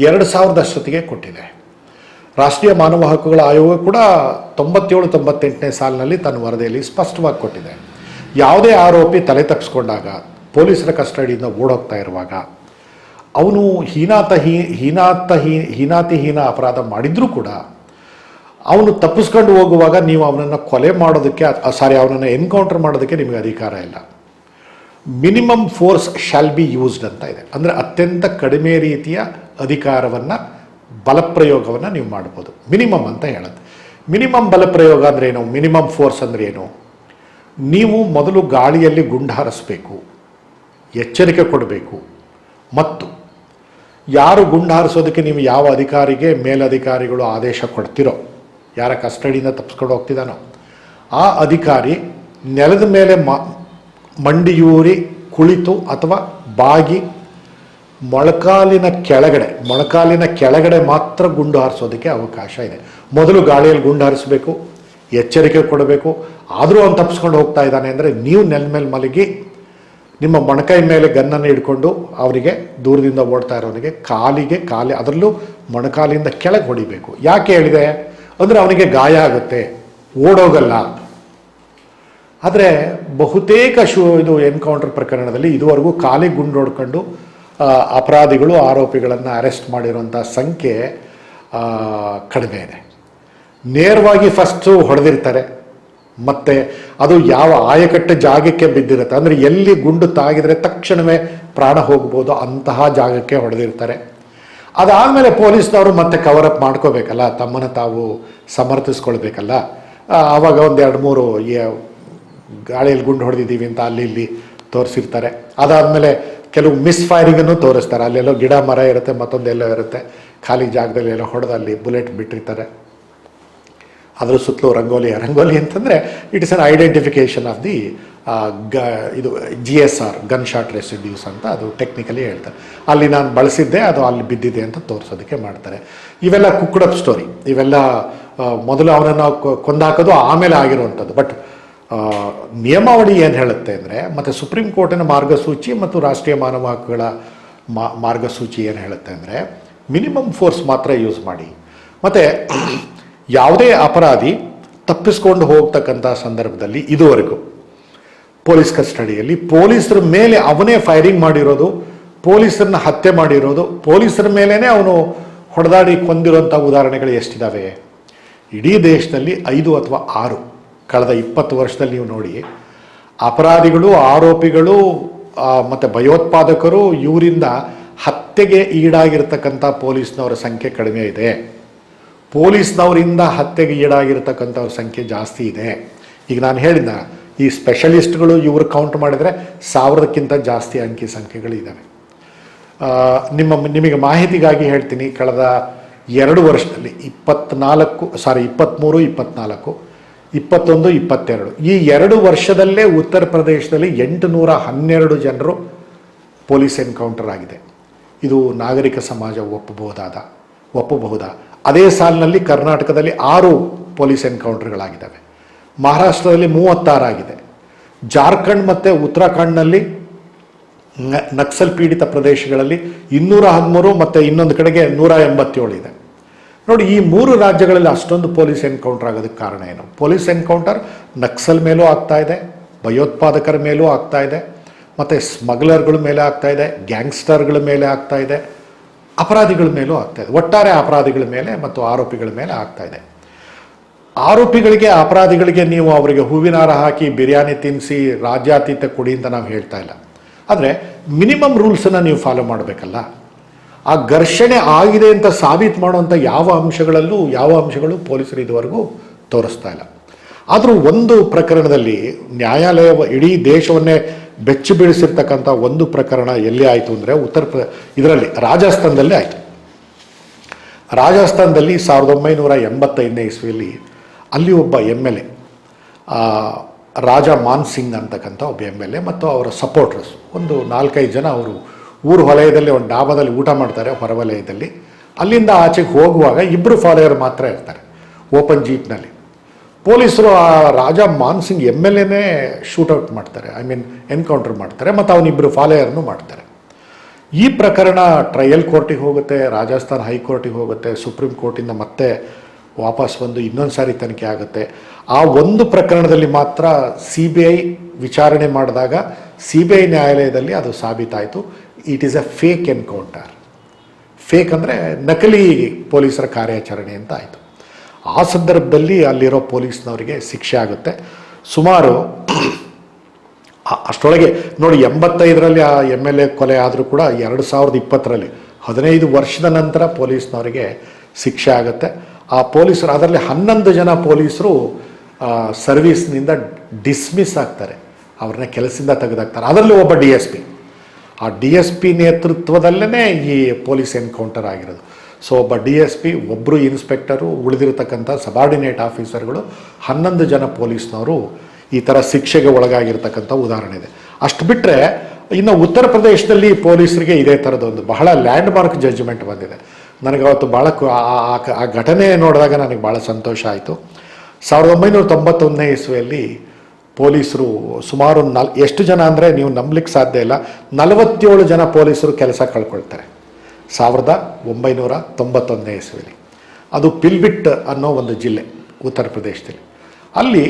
ಎರಡು ಸಾವಿರದ ಅಷ್ಟೊತ್ತಿಗೆ ಕೊಟ್ಟಿದೆ. ರಾಷ್ಟ್ರೀಯ ಮಾನವ ಹಕ್ಕುಗಳ ಆಯೋಗ ಕೂಡ ತೊಂಬತ್ತೇಳು, ತೊಂಬತ್ತೆಂಟನೇ ಸಾಲಿನಲ್ಲಿ ತನ್ನ ವರದಿಯಲ್ಲಿ ಸ್ಪಷ್ಟವಾಗಿ ಕೊಟ್ಟಿದೆ. ಯಾವುದೇ ಆರೋಪಿ ತಲೆ ತಪ್ಪಿಸ್ಕೊಂಡಾಗ ಪೊಲೀಸರ ಕಸ್ಟಡಿಯಿಂದ ಓಡೋಗ್ತಾ ಇರುವಾಗ ಅವನು ಹೀನಾತ ಹೀ ಹೀನಾತ ಹೀ ಹೀನಾತಿಹೀನ ಅಪರಾಧ ಮಾಡಿದ್ರೂ ಕೂಡ ಅವನು ತಪ್ಪಿಸ್ಕೊಂಡು ಹೋಗುವಾಗ ನೀವು ಅವನನ್ನು ಕೊಲೆ ಮಾಡೋದಕ್ಕೆ ಸಾರಿ, ಅವನನ್ನು ಎನ್ಕೌಂಟರ್ ಮಾಡೋದಕ್ಕೆ ನಿಮಗೆ ಅಧಿಕಾರ ಇಲ್ಲ. Minimum force shall be used ಅಂತ ಇದೆ. ಅಂದರೆ ಅತ್ಯಂತ ಕಡಿಮೆ ರೀತಿಯ ಅಧಿಕಾರವನ್ನು ಬಲಪ್ರಯೋಗವನ್ನು ನೀವು ಮಾಡ್ಬೋದು. ಮಿನಿಮಮ್ ಅಂತ ಹೇಳುತ್ತೆ ಮಿನಿಮಮ್ ಬಲಪ್ರಯೋಗ ಅಂದರೆ ಏನು? ಮಿನಿಮಮ್ ಫೋರ್ಸ್ ಅಂದರೆ ಏನು? ನೀವು ಮೊದಲು ಗಾಳಿಯಲ್ಲಿ ಗುಂಡು ಹಾರಿಸ್ಬೇಕು. ಎಚ್ಚರಿಕೆ ಕೊಡಬೇಕು. ಮತ್ತು ಯಾರು ಗುಂಡು ಹಾರಿಸೋದಕ್ಕೆ ನೀವು ಯಾವ ಅಧಿಕಾರಿಗೆ, ಮೇಲಧಿಕಾರಿಗಳು ಆದೇಶ ಕೊಡ್ತಿರೋ, ಯಾರ ಕಸ್ಟಡಿಯಿಂದ ತಪ್ಪಿಸ್ಕೊಂಡು ಹೋಗ್ತಿದ್ದಾನೋ, ಆ ಅಧಿಕಾರಿ ನೆಲದ ಮೇಲೆ ಮಂಡಿಯೂರಿ ಕುಳಿತು ಅಥವಾ ಬಾಗಿ ಮೊಳಕಾಲಿನ ಕೆಳಗಡೆ ಮೊಳಕಾಲಿನ ಕೆಳಗಡೆ ಮಾತ್ರ ಗುಂಡು ಹಾರಿಸೋದಕ್ಕೆ ಅವಕಾಶ ಇದೆ. ಮೊದಲು ಗಾಳಿಯಲ್ಲಿ ಗುಂಡು ಹಾರಿಸಬೇಕು, ಎಚ್ಚರಿಕೆ ಕೊಡಬೇಕು. ಆದರೂ ಅವ್ನು ತಪ್ಪಿಸ್ಕೊಂಡು ಹೋಗ್ತಾ ಇದ್ದಾನೆ ಅಂದರೆ ನೀವು ನೆಲ ಮೇಲೆ ಮಲಗಿ, ನಿಮ್ಮ ಮೊಣಕೈ ಮೇಲೆ ಗನ್ನನ್ನು ಹಿಡ್ಕೊಂಡು ಅವರಿಗೆ ದೂರದಿಂದ ಓಡ್ತಾ ಇರೋನಿಗೆ ಕಾಲಿಗೆ, ಕಾಲಿ, ಅದರಲ್ಲೂ ಮೊಣಕಾಲಿಂದ ಕೆಳಗೆ ಹೊಡಿಬೇಕು. ಯಾಕೆ ಹೇಳಿದೆ? ಅಂದರೆ ಅವನಿಗೆ ಗಾಯ ಆಗುತ್ತೆ, ಓಡೋಗಲ್ಲ. ಆದರೆ ಬಹುತೇಕ ಶೂ ಇದು ಎನ್ಕೌಂಟರ್ ಪ್ರಕರಣದಲ್ಲಿ ಇದುವರೆಗೂ ಕಾಲಿಗೆ ಗುಂಡು ಹೊಡ್ಕೊಂಡು ಅಪರಾಧಿಗಳು ಆರೋಪಿಗಳನ್ನು ಅರೆಸ್ಟ್ ಮಾಡಿರುವಂಥ ಸಂಖ್ಯೆ ಕಡಿಮೆ ಇದೆ. ನೇರವಾಗಿ ಫಸ್ಟು ಹೊಡೆದಿರ್ತಾರೆ, ಮತ್ತು ಅದು ಯಾವ ಆಯಕಟ್ಟೆ ಜಾಗಕ್ಕೆ ಬಿದ್ದಿರುತ್ತೆ, ಅಂದರೆ ಎಲ್ಲಿ ಗುಂಡು ತಾಗಿದರೆ ತಕ್ಷಣವೇ ಪ್ರಾಣ ಹೋಗ್ಬೋದು ಅಂತಹ ಜಾಗಕ್ಕೆ ಹೊಡೆದಿರ್ತಾರೆ. ಅದಾದಮೇಲೆ ಪೊಲೀಸ್ನವರು ಮತ್ತೆ ಕವರ್ ಅಪ್ ಮಾಡ್ಕೋಬೇಕಲ್ಲ, ತಮ್ಮನ್ನು ತಾವು ಸಮರ್ಥಿಸ್ಕೊಳ್ಬೇಕಲ್ಲ. ಆವಾಗ ಒಂದು ಎರಡು ಮೂರು ಗಾಳಿಯಲ್ಲಿ ಗುಂಡು ಹೊಡೆದಿದ್ದೀವಿ ಅಂತ ಅಲ್ಲಿ ಇಲ್ಲಿ ತೋರಿಸಿರ್ತಾರೆ. ಅದಾದಮೇಲೆ ಕೆಲವು ಮಿಸ್ ಫೈರಿಂಗನ್ನು ತೋರಿಸ್ತಾರೆ. ಅಲ್ಲೆಲ್ಲೋ ಗಿಡ, ಮರ ಇರುತ್ತೆ, ಮತ್ತೊಂದೆಲ್ಲೋ ಇರುತ್ತೆ. ಖಾಲಿ ಜಾಗದಲ್ಲಿ ಎಲ್ಲ ಹೊಡೆದು ಅಲ್ಲಿ ಬುಲೆಟ್ ಬಿಟ್ಟಿರ್ತಾರೆ. ಅದರ ಸುತ್ತಲೂ ರಂಗೋಲಿ ರಂಗೋಲಿ ಅಂತಂದರೆ it is an identification of the ಗ, ಇದು G S R gun shot residues ಅಂತ ಅದು ಟೆಕ್ನಿಕಲಿ ಹೇಳ್ತಾರೆ. ಅಲ್ಲಿ ನಾನು ಬಳಸಿದ್ದೆ, ಅದು ಅಲ್ಲಿ ಬಿದ್ದಿದೆ ಅಂತ ತೋರಿಸೋದಕ್ಕೆ ಮಾಡ್ತಾರೆ. ಇವೆಲ್ಲ ಕುಕ್ಕಡಪ್ ಸ್ಟೋರಿ ಇವೆಲ್ಲ ಮೊದಲು ಅವನನ್ನು ಕೊಂದಾಕೋದು ಆಮೇಲೆ ಆಗಿರುವಂಥದ್ದು. ಬಟ್ ನಿಯಮಾವಳಿ ಏನು ಹೇಳುತ್ತೆ ಅಂದರೆ, ಮತ್ತು ಸುಪ್ರೀಂ ಕೋರ್ಟಿನ ಮಾರ್ಗಸೂಚಿ ಮತ್ತು ರಾಷ್ಟ್ರೀಯ ಮಾನವ ಹಕ್ಕುಗಳ ಮಾರ್ಗಸೂಚಿ ಏನು ಹೇಳುತ್ತೆ ಅಂದರೆ ಮಿನಿಮಮ್ ಫೋರ್ಸ್ ಮಾತ್ರ ಯೂಸ್ ಮಾಡಿ. ಮತ್ತು ಯಾವುದೇ ಅಪರಾಧಿ ತಪ್ಪಿಸ್ಕೊಂಡು ಹೋಗ್ತಕ್ಕಂಥ ಸಂದರ್ಭದಲ್ಲಿ ಇದುವರೆಗೂ ಪೊಲೀಸ್ ಕಸ್ಟಡಿಯಲ್ಲಿ ಪೊಲೀಸರ ಮೇಲೆ ಅವನೇ ಫೈರಿಂಗ್ ಮಾಡಿರೋದು, ಪೊಲೀಸರನ್ನ ಹತ್ಯೆ ಮಾಡಿರೋದು, ಪೊಲೀಸರ ಮೇಲೇ ಅವನು ಹೊಡೆದಾಡಿ ಕೊಂದಿರೋಂಥ ಉದಾಹರಣೆಗಳು ಎಷ್ಟಿದ್ದಾವೆ ಇಡೀ ದೇಶದಲ್ಲಿ ಐದು ಅಥವಾ ಆರು. ಕಳೆದ ಇಪ್ಪತ್ತು ವರ್ಷದಲ್ಲಿ ನೀವು ನೋಡಿ, ಅಪರಾಧಿಗಳು, ಆರೋಪಿಗಳು ಮತ್ತು ಭಯೋತ್ಪಾದಕರು ಇವರಿಂದ ಹತ್ಯೆಗೆ ಈಡಾಗಿರ್ತಕ್ಕಂಥ ಪೊಲೀಸ್ನವರ ಸಂಖ್ಯೆ ಕಡಿಮೆ ಇದೆ. ಪೊಲೀಸ್ನವರಿಂದ ಹತ್ಯೆಗೆ ಈಡಾಗಿರ್ತಕ್ಕಂಥವ್ರ ಸಂಖ್ಯೆ ಜಾಸ್ತಿ ಇದೆ. ಈಗ ನಾನು ಹೇಳಿದ, ಈ ಸ್ಪೆಷಲಿಸ್ಟ್ಗಳು ಇವರು ಕೌಂಟ್ ಮಾಡಿದರೆ ಸಾವಿರದಕ್ಕಿಂತ ಜಾಸ್ತಿ ಅಂಕಿ ಸಂಖ್ಯೆಗಳಿದ್ದಾವೆ. ನಿಮ್ಮ, ನಿಮಗೆ ಮಾಹಿತಿಗಾಗಿ ಹೇಳ್ತೀನಿ, ಕಳೆದ ಎರಡು ವರ್ಷದಲ್ಲಿ ಇಪ್ಪತ್ನಾಲ್ಕು ಸಾರಿ ಇಪ್ಪತ್ತ್ಮೂರು ಇಪ್ಪತ್ನಾಲ್ಕು ಇಪ್ಪತ್ತೊಂದು, ಇಪ್ಪತ್ತೆರಡು. ಈ ಎರಡು ವರ್ಷದಲ್ಲೇ ಉತ್ತರ ಪ್ರದೇಶದಲ್ಲಿ ಎಂಟುನೂರ ಹನ್ನೆರಡು ಜನರು ಪೊಲೀಸ್ ಎನ್ಕೌಂಟರ್ ಆಗಿದೆ. ಇದು ನಾಗರಿಕ ಸಮಾಜ ಒಪ್ಪಬಹುದಾದ, ಒಪ್ಪಬಹುದಾ? ಅದೇ ಸಾಲಿನಲ್ಲಿ ಕರ್ನಾಟಕದಲ್ಲಿ ಆರು ಪೊಲೀಸ್ ಎನ್ಕೌಂಟರ್ಗಳಾಗಿದ್ದಾವೆ. ಮಹಾರಾಷ್ಟ್ರದಲ್ಲಿ ಮೂವತ್ತಾರಾಗಿದೆ ಜಾರ್ಖಂಡ್ ಮತ್ತು ಉತ್ತರಾಖಂಡ್ನಲ್ಲಿ ನಕ್ಸಲ್ ಪೀಡಿತ ಪ್ರದೇಶಗಳಲ್ಲಿ ಇನ್ನೂರ ಹದಿಮೂರು ಮತ್ತು ಇನ್ನೊಂದು ಕಡೆಗೆ ನೂರ ಎಂಬತ್ತೇಳು ಇದೆ. ನೋಡಿ, ಈ ಮೂರು ರಾಜ್ಯಗಳಲ್ಲಿ ಅಷ್ಟೊಂದು ಪೊಲೀಸ್ ಎನ್ಕೌಂಟರ್ ಆಗೋದಕ್ಕೆ ಕಾರಣ ಏನು? ಪೊಲೀಸ್ ಎನ್ಕೌಂಟರ್ ನಕ್ಸಲ್ ಮೇಲೂ ಆಗ್ತಾ ಇದೆ, ಭಯೋತ್ಪಾದಕರ ಮೇಲೂ ಆಗ್ತಾ ಇದೆ, ಮತ್ತು ಸ್ಮಗ್ಲರ್ಗಳ ಮೇಲೆ ಆಗ್ತಾ ಇದೆ, ಗ್ಯಾಂಗ್ಸ್ಟರ್ಗಳ ಮೇಲೆ ಆಗ್ತಾ ಇದೆ, ಅಪರಾಧಿಗಳ ಮೇಲೂ ಆಗ್ತಾ ಇದೆ. ಒಟ್ಟಾರೆ ಅಪರಾಧಿಗಳ ಮೇಲೆ ಮತ್ತು ಆರೋಪಿಗಳ ಮೇಲೆ ಆಗ್ತಾ ಇದೆ. ಆರೋಪಿಗಳಿಗೆ, ಅಪರಾಧಿಗಳಿಗೆ ನೀವು ಅವರಿಗೆ ಹೂವಿನ ಹಾರ ಹಾಕಿ, ಬಿರಿಯಾನಿ ತಿನ್ನಿಸಿ, ರಾಜ್ಯಾತೀತ ಕೊಡಿ ಅಂತ ನಾವು ಹೇಳ್ತಾ ಇಲ್ಲ. ಆದರೆ, ಮಿನಿಮಮ್ ರೂಲ್ಸನ್ನು ನೀವು ಫಾಲೋ ಮಾಡಬೇಕಲ್ಲ? ಆ ಘರ್ಷಣೆ ಆಗಿದೆ ಅಂತ ಸಾಬೀತು ಮಾಡುವಂಥ ಯಾವ ಅಂಶಗಳಲ್ಲೂ, ಯಾವ ಅಂಶಗಳು ಪೊಲೀಸರು ಇದುವರೆಗೂ ತೋರಿಸ್ತಾ ಇಲ್ಲ. ಆದರೂ ಒಂದು ಪ್ರಕರಣದಲ್ಲಿ ನ್ಯಾಯಾಲಯ ಇಡೀ ದೇಶವನ್ನೇ ಬೆಚ್ಚಿ ಬೀಳಿಸಿರ್ತಕ್ಕಂಥ ಒಂದು ಪ್ರಕರಣ ಎಲ್ಲಿ ಆಯಿತು ಅಂದರೆ ಉತ್ತರ ಪ್ರ, ಇದರಲ್ಲಿ, ರಾಜಸ್ಥಾನದಲ್ಲೇ ಆಯಿತು. ರಾಜಸ್ಥಾನದಲ್ಲಿ ಸಾವಿರದ ಒಂಬೈನೂರ ಎಂಬತ್ತೈದನೇ ಇಸ್ವಿಯಲ್ಲಿ ಅಲ್ಲಿ ಒಬ್ಬ M L A Raja Man Singh ಅಂತಕ್ಕಂಥ ಒಬ್ಬ ಎಂ ಎಲ್ ಎ ಮತ್ತು ಅವರ ಸಪೋರ್ಟರ್ಸ್ ಒಂದು ನಾಲ್ಕೈದು ಜನ ಅವರು ಊರು ವಲಯದಲ್ಲಿ ಒಂದು ಡಾಬಾದಲ್ಲಿ ಊಟ ಮಾಡ್ತಾರೆ ಹೊರವಲಯದಲ್ಲಿ ಅಲ್ಲಿಂದ ಆಚೆಗೆ ಹೋಗುವಾಗ ಇಬ್ಬರು ಫಾಲೋಯರ್ ಮಾತ್ರ ಇರ್ತಾರೆ, ಓಪನ್ ಜೀಪ್ನಲ್ಲಿ. ಪೊಲೀಸರು ಆ ರಾಜ ಮಾನ್ ಸಿಂಗ್ ಎಂ ಎಲ್ ಎನೇ ಶೂಟೌಟ್ ಮಾಡ್ತಾರೆ ಐ ಮೀನ್ ಎನ್ಕೌಂಟರ್ ಮಾಡ್ತಾರೆ, ಮತ್ತು ಅವನಿಬ್ಬರು ಫಾಲೋಯರ್ನು ಮಾಡ್ತಾರೆ. ಈ ಪ್ರಕರಣ ಟ್ರಯಲ್ ಕೋರ್ಟಿಗೆ ಹೋಗುತ್ತೆ, ರಾಜಸ್ಥಾನ್ ಹೈಕೋರ್ಟಿಗೆ ಹೋಗುತ್ತೆ, ಸುಪ್ರೀಂ ಕೋರ್ಟಿಂದ ಮತ್ತೆ ವಾಪಸ್ ಬಂದು ಇನ್ನೊಂದು ಸಾರಿ ತನಿಖೆ ಆಗುತ್ತೆ. ಆ ಒಂದು ಪ್ರಕರಣದಲ್ಲಿ ಮಾತ್ರ ಸಿ ಬಿ ಐ ವಿಚಾರಣೆ ಮಾಡಿದಾಗ ಸಿ ಬಿ ಐ ನ್ಯಾಯಾಲಯದಲ್ಲಿ ಅದು ಸಾಬೀತಾಯಿತು. It is a fake encounter fake ಅಂದರೆ ನಕಲಿ ಪೊಲೀಸರ ಕಾರ್ಯಾಚರಣೆ ಅಂತ ಆಯಿತು. ಆ ಸಂದರ್ಭದಲ್ಲಿ ಅಲ್ಲಿರೋ ಪೊಲೀಸ್ನವರಿಗೆ ಶಿಕ್ಷೆ ಆಗುತ್ತೆ. ಸುಮಾರು ಅಷ್ಟೊಳಗೆ ನೋಡಿ, ಎಂಬತ್ತೈದರಲ್ಲಿ ಆ ಎಂ ಎಲ್ ಎ ಕೊಲೆ ಆದರೂ ಕೂಡ ಎರಡು ಸಾವಿರದ ಇಪ್ಪತ್ತರಲ್ಲಿ ಹದಿನೈದು ವರ್ಷದ ನಂತರ ಪೊಲೀಸ್ನವರಿಗೆ ಶಿಕ್ಷೆ ಆಗುತ್ತೆ. ಆ ಪೊಲೀಸರು, ಅದರಲ್ಲಿ ಹನ್ನೊಂದು ಜನ ಪೊಲೀಸರು ಸರ್ವೀಸ್ನಿಂದ ಡಿಸ್ಮಿಸ್ ಆಗ್ತಾರೆ. ಅವ್ರನ್ನ ಕೆಲಸದಿಂದ ತೆಗೆದಾಕ್ತಾರೆ. ಅದರಲ್ಲಿ ಒಬ್ಬ ಡಿ ಎಸ್ ಪಿ. ಆ ಡಿ ಎಸ್ ಪಿ ನೇತೃತ್ವದಲ್ಲೇ ಈ ಪೊಲೀಸ್ ಎನ್ಕೌಂಟರ್ ಆಗಿರೋದು. ಸೊ ಒಬ್ಬ ಡಿ ಎಸ್ ಪಿ ಒಬ್ಬರು ಇನ್ಸ್ಪೆಕ್ಟರು, ಉಳಿದಿರತಕ್ಕಂಥ ಸಬಾರ್ಡಿನೇಟ್ ಆಫೀಸರ್ಗಳು, ಹನ್ನೊಂದು ಜನ ಪೊಲೀಸ್ನವರು ಈ ಥರ ಶಿಕ್ಷೆಗೆ ಒಳಗಾಗಿರ್ತಕ್ಕಂಥ ಉದಾಹರಣೆ ಇದೆ. ಅಷ್ಟು ಬಿಟ್ಟರೆ ಇನ್ನು ಉತ್ತರ ಪ್ರದೇಶದಲ್ಲಿ ಪೊಲೀಸರಿಗೆ ಇದೇ ಥರದ ಒಂದು ಬಹಳ ಲ್ಯಾಂಡ್ ಮಾರ್ಕ್ ಜಡ್ಜ್ಮೆಂಟ್ ಬಂದಿದೆ. ನನಗೆ ಅವತ್ತು ಭಾಳ ಆ ಘಟನೆ ನೋಡಿದಾಗ ನನಗೆ ಭಾಳ ಸಂತೋಷ ಆಯಿತು. ಸಾವಿರದ ಒಂಬೈನೂರ ತೊಂಬತ್ತೊಂದನೇ ಇಸ್ವಿಯಲ್ಲಿ ಪೊಲೀಸರು ಸುಮಾರು ನಲ್ ಎಷ್ಟು ಜನ ಅಂದರೆ ನೀವು ನಂಬಲಿಕ್ಕೆ ಸಾಧ್ಯ ಇಲ್ಲ, ನಲವತ್ತೇಳು ಜನ ಪೊಲೀಸರು ಕೆಲಸ ಕಳ್ಕೊಳ್ತಾರೆ. ಸಾವಿರದ ಒಂಬೈನೂರ ತೊಂಬತ್ತೊಂದನೇ ಇಸ್ವಿಲಿ. ಅದು ಪಿಲ್ಬಿಟ್ ಅನ್ನೋ ಒಂದು ಜಿಲ್ಲೆ, ಉತ್ತರ ಪ್ರದೇಶದಲ್ಲಿ. ಅಲ್ಲಿ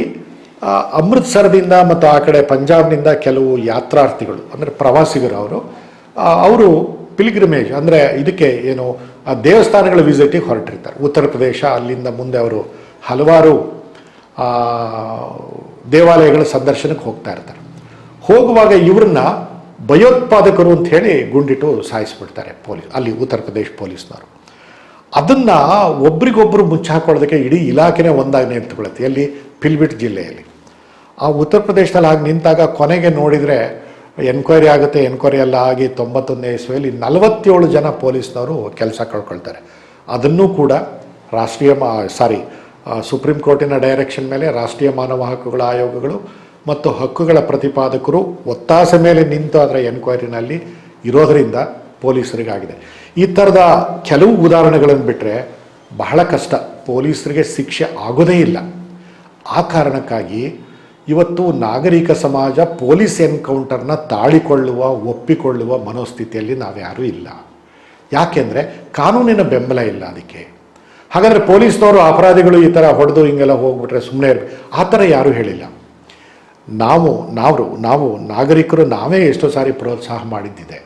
ಅಮೃತಸರದಿಂದ ಮತ್ತು ಆ ಕಡೆ ಪಂಜಾಬ್ನಿಂದ ಕೆಲವು ಯಾತ್ರಾರ್ಥಿಗಳು, ಅಂದರೆ ಪ್ರವಾಸಿಗರು ಅವರು ಅವರು ಪಿಲ್ಗ್ರಿಮೇಜ್, ಅಂದರೆ ಇದಕ್ಕೆ ಏನು, ಆ ದೇವಸ್ಥಾನಗಳ ವಿಸಿಟಿಗೆ ಹೊರಟಿರ್ತಾರೆ. ಉತ್ತರ ಪ್ರದೇಶ ಅಲ್ಲಿಂದ ಮುಂದೆ ಅವರು ಹಲವಾರು ದೇವಾಲಯಗಳ ಸಂದರ್ಶನಕ್ಕೆ ಹೋಗ್ತಾ ಇರ್ತಾರೆ. ಹೋಗುವಾಗ ಇವ್ರನ್ನ ಭಯೋತ್ಪಾದಕರು ಅಂತ ಹೇಳಿ ಗುಂಡಿಟ್ಟು ಸಾಯಿಸ್ಬಿಡ್ತಾರೆ ಪೊಲೀಸ್, ಅಲ್ಲಿ ಉತ್ತರ ಪ್ರದೇಶ ಪೊಲೀಸ್ನವರು. ಅದನ್ನು ಒಬ್ರಿಗೊಬ್ಬರು ಮುಚ್ಚಾಕೊಳ್ಳೋದಕ್ಕೆ ಇಡೀ ಇಲಾಖೆನೇ ಒಂದಾಗಿ ನೇತುಕೊಳ್ಳುತ್ತೆ ಎಲ್ಲಿ? ಪಿಲ್ಬಿಟ್ ಜಿಲ್ಲೆಯಲ್ಲಿ. ಆ ಉತ್ತರ ಪ್ರದೇಶದಲ್ಲಿ ಹಾಗೆ ನಿಂತಾಗ ಕೊನೆಗೆ ನೋಡಿದರೆ ಎನ್ಕ್ವೈರಿ ಆಗುತ್ತೆ, ಎನ್ಕ್ವೈರಿ ಎಲ್ಲ ಆಗಿ ತೊಂಬತ್ತೊಂದನೇ ಇಸ್ವಿಯಲ್ಲಿ ನಲವತ್ತೇಳು ಜನ ಪೊಲೀಸ್ನವರು ಕೆಲಸ ಕಳ್ಕೊಳ್ತಾರೆ. ಅದನ್ನೂ ಕೂಡ ರಾಷ್ಟ್ರೀಯ ಸಾರಿ ಸುಪ್ರೀಂ ಕೋರ್ಟಿನ ಡೈರೆಕ್ಷನ್ ಮೇಲೆ ರಾಷ್ಟ್ರೀಯ ಮಾನವ ಹಕ್ಕುಗಳ ಆಯೋಗಗಳು ಮತ್ತು ಹಕ್ಕುಗಳ ಪ್ರತಿಪಾದಕರು ಒತ್ತಾಸೆ ಮೇಲೆ ನಿಂತು ಅದರ ಎನ್ಕ್ವೈರಿನಲ್ಲಿ ಇರೋದರಿಂದ ಪೊಲೀಸರಿಗಾಗಿದೆ. ಈ ಥರದ ಕೆಲವು ಉದಾಹರಣೆಗಳನ್ನು ಬಿಟ್ಟರೆ ಬಹಳ ಕಷ್ಟ. ಪೊಲೀಸರಿಗೆ ಶಿಕ್ಷೆ ಆಗೋದೇ ಇಲ್ಲ. ಆ ಕಾರಣಕ್ಕಾಗಿ ಇವತ್ತು ನಾಗರಿಕ ಸಮಾಜ ಪೊಲೀಸ್ ಎನ್ಕೌಂಟರ್ನ ತಾಳಿಕೊಳ್ಳುವ, ಒಪ್ಪಿಕೊಳ್ಳುವ ಮನೋಸ್ಥಿತಿಯಲ್ಲಿ ನಾವ್ಯಾರೂ ಇಲ್ಲ. ಯಾಕೆಂದರೆ ಕಾನೂನಿನ ಬೆಂಬಲ ಇಲ್ಲ ಅದಕ್ಕೆ. ಹಾಗಾದರೆ ಪೊಲೀಸ್ನವರು ಅಪರಾಧಿಗಳು ಈ ಥರ ಹೊಡೆದು ಹಿಂಗೆಲ್ಲ ಹೋಗ್ಬಿಟ್ರೆ ಸುಮ್ಮನೆ ಇರಬೇಕು ಆ ಥರ ಯಾರೂ ಹೇಳಿಲ್ಲ. ನಾವು ನಾವು ನಾವು ನಾಗರಿಕರು ನಾವೇ ಎಷ್ಟೋ ಸಾರಿ ಪ್ರೋತ್ಸಾಹ ಮಾಡಿದ್ದಿದೆ.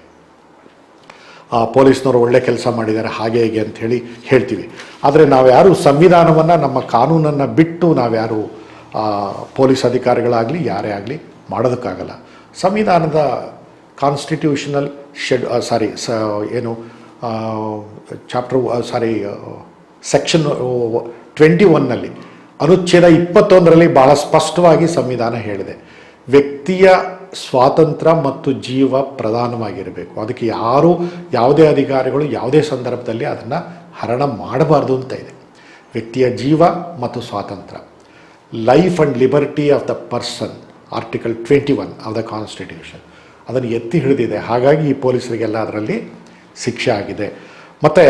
ಪೊಲೀಸ್ನವರು ಒಳ್ಳೆ ಕೆಲಸ ಮಾಡಿದ್ದಾರೆ, ಹಾಗೆ ಹೀಗೆ ಅಂತ ಹೇಳಿ ಹೇಳ್ತೀವಿ. ಆದರೆ ನಾವ್ಯಾರು ಸಂವಿಧಾನವನ್ನು, ನಮ್ಮ ಕಾನೂನನ್ನು ಬಿಟ್ಟು ನಾವ್ಯಾರು ಪೊಲೀಸ್ ಅಧಿಕಾರಿಗಳಾಗಲಿ, ಯಾರೇ ಆಗಲಿ ಮಾಡೋದಕ್ಕಾಗಲ್ಲ. ಸಂವಿಧಾನದ ಕಾನ್ಸ್ಟಿಟ್ಯೂಷನಲ್ ಶೆಡ್ ಸಾರಿ ಸ, ಏನು ಚಾಪ್ಟರ್ ಸಾರಿ ಸೆಕ್ಷನ್ ಟ್ವೆಂಟಿ ಒನ್ನಲ್ಲಿ ಅನುಚ್ಛೇದ ಇಪ್ಪತ್ತೊಂದರಲ್ಲಿ ಬಹಳ ಸ್ಪಷ್ಟವಾಗಿ ಸಂವಿಧಾನ ಹೇಳಿದೆ. ವ್ಯಕ್ತಿಯ ಸ್ವಾತಂತ್ರ್ಯ ಮತ್ತು ಜೀವ ಪ್ರಧಾನವಾಗಿರಬೇಕು. ಅದಕ್ಕೆ ಯಾರು ಯಾವುದೇ ಅಧಿಕಾರಿಗಳು ಯಾವುದೇ ಸಂದರ್ಭದಲ್ಲಿ ಅದನ್ನು ಹರಣ ಮಾಡಬಾರ್ದು ಅಂತ ಇದೆ. ವ್ಯಕ್ತಿಯ ಜೀವ ಮತ್ತು ಸ್ವಾತಂತ್ರ್ಯ life and liberty of the person article twenty one of the constitution ಅದನ್ನು ಎತ್ತಿ ಹಿಡಿದಿದೆ. ಹಾಗಾಗಿ ಈ ಪೊಲೀಸರಿಗೆಲ್ಲ ಅದರಲ್ಲಿ ಶಿಕ್ಷೆ ಆಗಿದೆ. ಮತ್ತು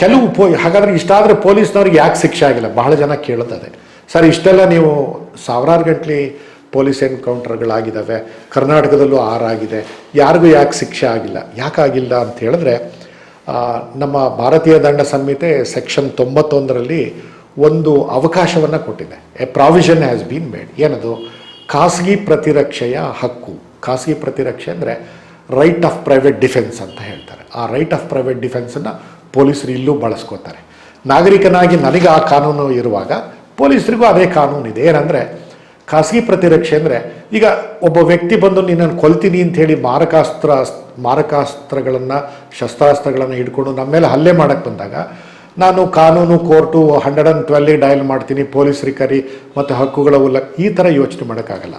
ಕೆಲವು ಪೋ, ಹಾಗಾದ್ರೆ ಇಷ್ಟಾದರೆ ಪೊಲೀಸ್ನವ್ರಿಗೆ ಯಾಕೆ ಶಿಕ್ಷೆ ಆಗಿಲ್ಲ? ಬಹಳ ಜನ ಕೇಳುತ್ತದೆ ಸರ್, ಇಷ್ಟೆಲ್ಲ ನೀವು ಸಾವಿರಾರು ಗಂಟ್ಲೆ ಪೊಲೀಸ್ ಎನ್ಕೌಂಟರ್ಗಳಾಗಿದ್ದಾವೆ. ಕರ್ನಾಟಕದಲ್ಲೂ ಆರಾಗಿದೆ ಯಾರಿಗೂ ಯಾಕೆ ಶಿಕ್ಷೆ ಆಗಿಲ್ಲ? ಯಾಕಾಗಿಲ್ಲ ಅಂತ ಹೇಳಿದ್ರೆ ನಮ್ಮ ಭಾರತೀಯ ದಂಡ ಸಂಹಿತೆ ಸೆಕ್ಷನ್ ತೊಂಬತ್ತೊಂದರಲ್ಲಿ ಒಂದು ಅವಕಾಶವನ್ನು ಕೊಟ್ಟಿದೆ. A provision has been made. ಏನದು? ಖಾಸಗಿ ಪ್ರತಿರಕ್ಷೆಯ ಹಕ್ಕು. ಖಾಸಗಿ ಪ್ರತಿರಕ್ಷೆ ಅಂದರೆ ರೈಟ್ ಆಫ್ ಪ್ರೈವೇಟ್ ಡಿಫೆನ್ಸ್ ಅಂತ ಹೇಳ್ತಾರೆ. ಆ ರೈಟ್ ಆಫ್ ಪ್ರೈವೇಟ್ ಡಿಫೆನ್ಸನ್ನು ಪೊಲೀಸರು ಇಲ್ಲೂ ಬಳಸ್ಕೋತಾರೆ. ನಾಗರಿಕನಾಗಿ ನನಗೆ ಆ ಕಾನೂನು ಇರುವಾಗ ಪೊಲೀಸರಿಗೂ ಅದೇ ಕಾನೂನು ಇದೆ. ಏನಂದರೆ ಖಾಸಗಿ ಪ್ರತಿರಕ್ಷೆ ಅಂದರೆ ಈಗ ಒಬ್ಬ ವ್ಯಕ್ತಿ ಬಂದು ನಿನ್ನನ್ನು ಕೊಲ್ತೀನಿ ಅಂತ ಹೇಳಿ ಮಾರಕಾಸ್ತ್ರ, ಮಾರಕಾಸ್ತ್ರಗಳನ್ನು, ಶಸ್ತ್ರಾಸ್ತ್ರಗಳನ್ನು ಹಿಡ್ಕೊಂಡು ನಮ್ಮ ಮೇಲೆ ಹಲ್ಲೆ ಮಾಡೋಕ್ಕೆ ಬಂದಾಗ ನಾನು ಕಾನೂನು ಕೋರ್ಟು ಹಂಡ್ರೆಡ್ ಆ್ಯಂಡ್ ಟ್ವೆಲ್ಗೆ ಡಯಲ್ ಮಾಡ್ತೀನಿ ಪೊಲೀಸರಿಗೆ ಕರಿ ಮತ್ತು ಹಕ್ಕುಗಳ ಉಲ್ಲ ಈ ಥರ ಯೋಚನೆ ಮಾಡೋಕ್ಕಾಗಲ್ಲ.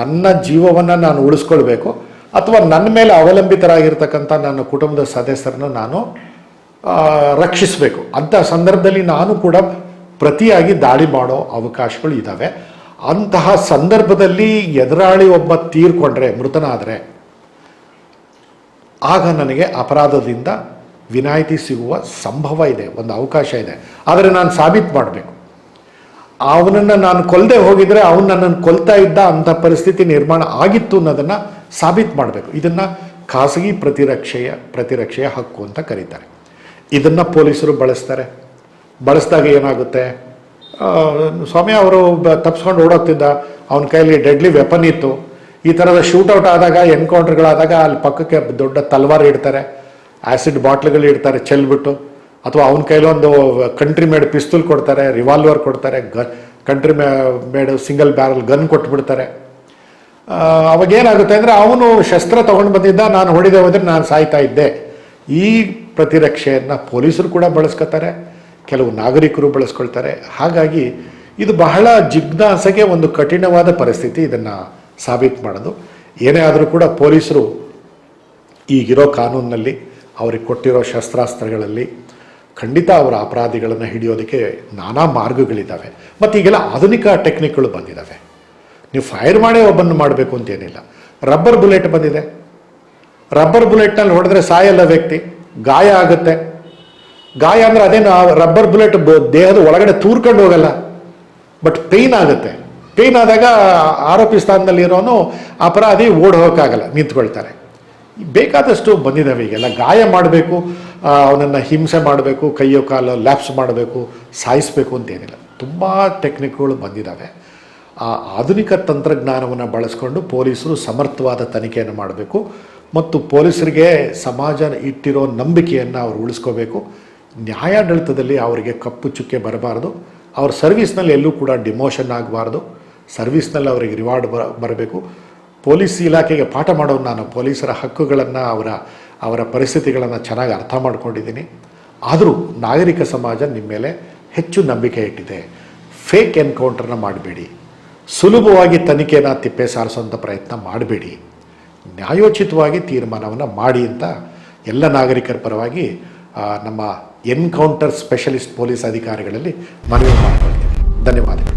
ನನ್ನ ಜೀವವನ್ನು ನಾನು ಉಳಿಸ್ಕೊಳ್ಬೇಕು. ಅಥವಾ ನನ್ನ ಮೇಲೆ ಅವಲಂಬಿತರಾಗಿರ್ತಕ್ಕಂಥ ನನ್ನ ಕುಟುಂಬದ ಸದಸ್ಯರನ್ನು ನಾನು ರಕ್ಷಿಸಬೇಕು. ಅಂಥ ಸಂದರ್ಭದಲ್ಲಿ ನಾನು ಕೂಡ ಪ್ರತಿಯಾಗಿ ದಾಳಿ ಮಾಡೋ ಅವಕಾಶಗಳು ಇದ್ದಾವೆ ಅಂತಹ ಸಂದರ್ಭದಲ್ಲಿ ಎದುರಾಳಿ ಒಬ್ಬ ತೀರ್ಕೊಂಡ್ರೆ, ಮೃತನಾದರೆ, ಆಗ ನನಗೆ ಅಪರಾಧದಿಂದ ವಿನಾಯಿತಿ ಸಿಗುವ ಸಂಭವ ಇದೆ, ಒಂದು ಅವಕಾಶ ಇದೆ. ಆದರೆ ನಾನು ಸಾಬೀತು ಮಾಡಬೇಕು. ಅವನನ್ನು ನಾನು ಕೊಲ್ಲದೆ ಹೋಗಿದರೆ ಅವನು ನನ್ನನ್ನು ಕೊಲ್ತಾ ಇದ್ದ ಅಂಥ ಪರಿಸ್ಥಿತಿ ನಿರ್ಮಾಣ ಆಗಿತ್ತು ಅನ್ನೋದನ್ನು ಸಾಬೀತು ಮಾಡಬೇಕು. ಇದನ್ನು ಖಾಸಗಿ ಪ್ರತಿರಕ್ಷೆಯ ಪ್ರತಿರಕ್ಷೆಯ ಹಕ್ಕು ಅಂತ ಕರೀತಾರೆ. ಇದನ್ನು ಪೊಲೀಸರು ಬಳಸ್ತಾರೆ. ಬಳಸಿದಾಗ ಏನಾಗುತ್ತೆ? ಸ್ವಾಮಿ ಅವರು ತಪ್ಸ್ಕೊಂಡು ಓಡೋಗ್ತಿದ್ದ. ಅವನ ಕೈಯಲ್ಲಿ ಡೆಡ್ಲಿ ವೆಪನ್ ಇತ್ತು. ಈ ಥರದ ಶೂಟೌಟ್ ಆದಾಗ, ಎನ್ಕೌಂಟರ್ಗಳಾದಾಗ ಅಲ್ಲಿ ಪಕ್ಕಕ್ಕೆ ದೊಡ್ಡ ತಲ್ವಾರ್ ಇಡ್ತಾರೆ. ಆ್ಯಸಿಡ್ ಬಾಟ್ಲ್ಗಳು ಇಡ್ತಾರೆ ಚೆಲ್ಬಿಟ್ಟು ಅಥವಾ ಅವನ ಒಂದು ಕಂಟ್ರಿ ಮೇಡ್ ಪಿಸ್ತೂಲ್ ಕೊಡ್ತಾರೆ ರಿವಾಲ್ವರ್ ಕೊಡ್ತಾರೆ ಗ country May made single barrel gun ಕೊಟ್ಬಿಡ್ತಾರೆ. ಅವಾಗೇನಾಗುತ್ತೆ ಅಂದರೆ, ಅವನು ಶಸ್ತ್ರ ತೊಗೊಂಡು ಬಂದಿದ್ದ, ನಾನು ಹೊಡಿದೆ ಹೋದರೆ ನಾನು ಸಾಯ್ತಾ ಇದ್ದೆ. ಈ ಪ್ರತಿರಕ್ಷೆಯನ್ನು ಪೊಲೀಸರು ಕೂಡ ಬಳಸ್ಕೊತಾರೆ, ಕೆಲವು ನಾಗರಿಕರು ಬಳಸ್ಕೊಳ್ತಾರೆ. ಹಾಗಾಗಿ ಇದು ಬಹಳ ಜಿಜ್ಞಾಸೆಗೆ ಒಂದು ಕಠಿಣವಾದ ಪರಿಸ್ಥಿತಿ ಇದನ್ನು ಸಾಬೀತು ಮಾಡೋದು. ಏನೇ ಆದರೂ ಕೂಡ ಪೊಲೀಸರು ಈಗಿರೋ ಕಾನೂನಿನಲ್ಲಿ ಅವ್ರಿಗೆ ಕೊಟ್ಟಿರೋ ಶಸ್ತ್ರಾಸ್ತ್ರಗಳಲ್ಲಿ ಖಂಡಿತ ಅವರ ಅಪರಾಧಿಗಳನ್ನು ಹಿಡಿಯೋದಕ್ಕೆ ನಾನಾ ಮಾರ್ಗಗಳಿದ್ದಾವೆ ಮತ್ತು ಈಗೆಲ್ಲ ಆಧುನಿಕ ಟೆಕ್ನಿಕ್ಗಳು ಬಂದಿದ್ದಾವೆ ನೀವು ಫೈರ್ ಮಾಡೇ ಒಬ್ಬನ್ನು ಮಾಡಬೇಕು ಅಂತೇನಿಲ್ಲ ರಬ್ಬರ್ ಬುಲೆಟ್ ಬಂದಿದೆ. ರಬ್ಬರ್ ಬುಲೆಟ್ನಲ್ಲಿ ಹೊಡೆದ್ರೆ ಸಾಯಲ್ಲ ವ್ಯಕ್ತಿ. ಗಾಯ ಆಗುತ್ತೆ. ಗಾಯ ಅಂದರೆ ಅದೇನು ರಬ್ಬರ್ ಬುಲೆಟ್ ದೇಹದ ಒಳಗಡೆ ತೂರ್ಕೊಂಡು ಹೋಗಲ್ಲ. ಬಟ್ ಪೇಯ್ನ್ ಆಗುತ್ತೆ. ಪೇಯ್ನ್ ಆದಾಗ ಆರೋಪಿ ಸ್ಥಾನದಲ್ಲಿ ಇರೋನು ಅಪರಾಧಿ ಓಡ್ ಹೋಗೋಕ್ಕಾಗಲ್ಲ, ನಿಂತ್ಕೊಳ್ತಾರೆ. ಬೇಕಾದಷ್ಟು ಬಂದಿದ್ದಾವೆ ಈಗೆಲ್ಲ. ಗಾಯ ಮಾಡಬೇಕು ಅವನನ್ನು ಹಿಂಸೆ ಮಾಡಬೇಕು, ಕೈಯೋ ಕಾಲು ಲ್ಯಾಪ್ಸ್ ಮಾಡಬೇಕು, ಸಾಯಿಸಬೇಕು ಅಂತೇನಿಲ್ಲ ತುಂಬ ಟೆಕ್ನಿಕ್ಗಳು ಬಂದಿದ್ದಾವೆ ಆ ಆಧುನಿಕ ತಂತ್ರಜ್ಞಾನವನ್ನು ಬಳಸ್ಕೊಂಡು ಪೊಲೀಸರು ಸಮರ್ಥವಾದ ತನಿಖೆಯನ್ನು ಮಾಡಬೇಕು. ಮತ್ತು ಪೊಲೀಸರಿಗೆ ಸಮಾಜ ಇಟ್ಟಿರೋ ನಂಬಿಕೆಯನ್ನು ಅವರು ಉಳಿಸ್ಕೋಬೇಕು. ನ್ಯಾಯಾಡಳಿತದಲ್ಲಿ ಅವರಿಗೆ ಕಪ್ಪು ಚುಕ್ಕೆ ಬರಬಾರ್ದು. ಅವ್ರ ಸರ್ವಿಸ್ನಲ್ಲಿ ಎಲ್ಲೂ ಕೂಡ ಡಿಮೋಷನ್ ಆಗಬಾರ್ದು. ಸರ್ವಿಸ್ನಲ್ಲಿ ಅವರಿಗೆ ರಿವಾರ್ಡ್ ಬರ, ಬರಬೇಕು. ಪೊಲೀಸ್ ಇಲಾಖೆಗೆ ಪಾಠ ಮಾಡೋ ನಾನು ಪೊಲೀಸರ ಹಕ್ಕುಗಳನ್ನು, ಅವರ ಅವರ ಪರಿಸ್ಥಿತಿಗಳನ್ನು ಚೆನ್ನಾಗಿ ಅರ್ಥ ಮಾಡ್ಕೊಂಡಿದ್ದೀನಿ. ಆದರೂ ನಾಗರಿಕ ಸಮಾಜ ನಿಮ್ಮ ಮೇಲೆ ಹೆಚ್ಚು ನಂಬಿಕೆ ಇಟ್ಟಿದೆ. ಫೇಕ್ ಎನ್ಕೌಂಟರ್ನ ಮಾಡಬೇಡಿ. ಸುಲಭವಾಗಿ ತನಿಖೆನ ತಿಪ್ಪೆ ಸಾರಿಸುವಂಥ ಪ್ರಯತ್ನ ಮಾಡಬೇಡಿ. ನ್ಯಾಯೋಚಿತವಾಗಿ ತೀರ್ಮಾನವನ್ನು ಮಾಡಿ ಅಂತ ಎಲ್ಲ ನಾಗರಿಕರ ಪರವಾಗಿ ನಮ್ಮ ಎನ್ಕೌಂಟರ್ ಸ್ಪೆಷಲಿಸ್ಟ್ ಪೊಲೀಸ್ ಅಧಿಕಾರಿಗಳಲ್ಲಿ ಮನವಿ ಮಾಡಿಕೊಳ್ತೇನೆ. ಧನ್ಯವಾದಗಳು.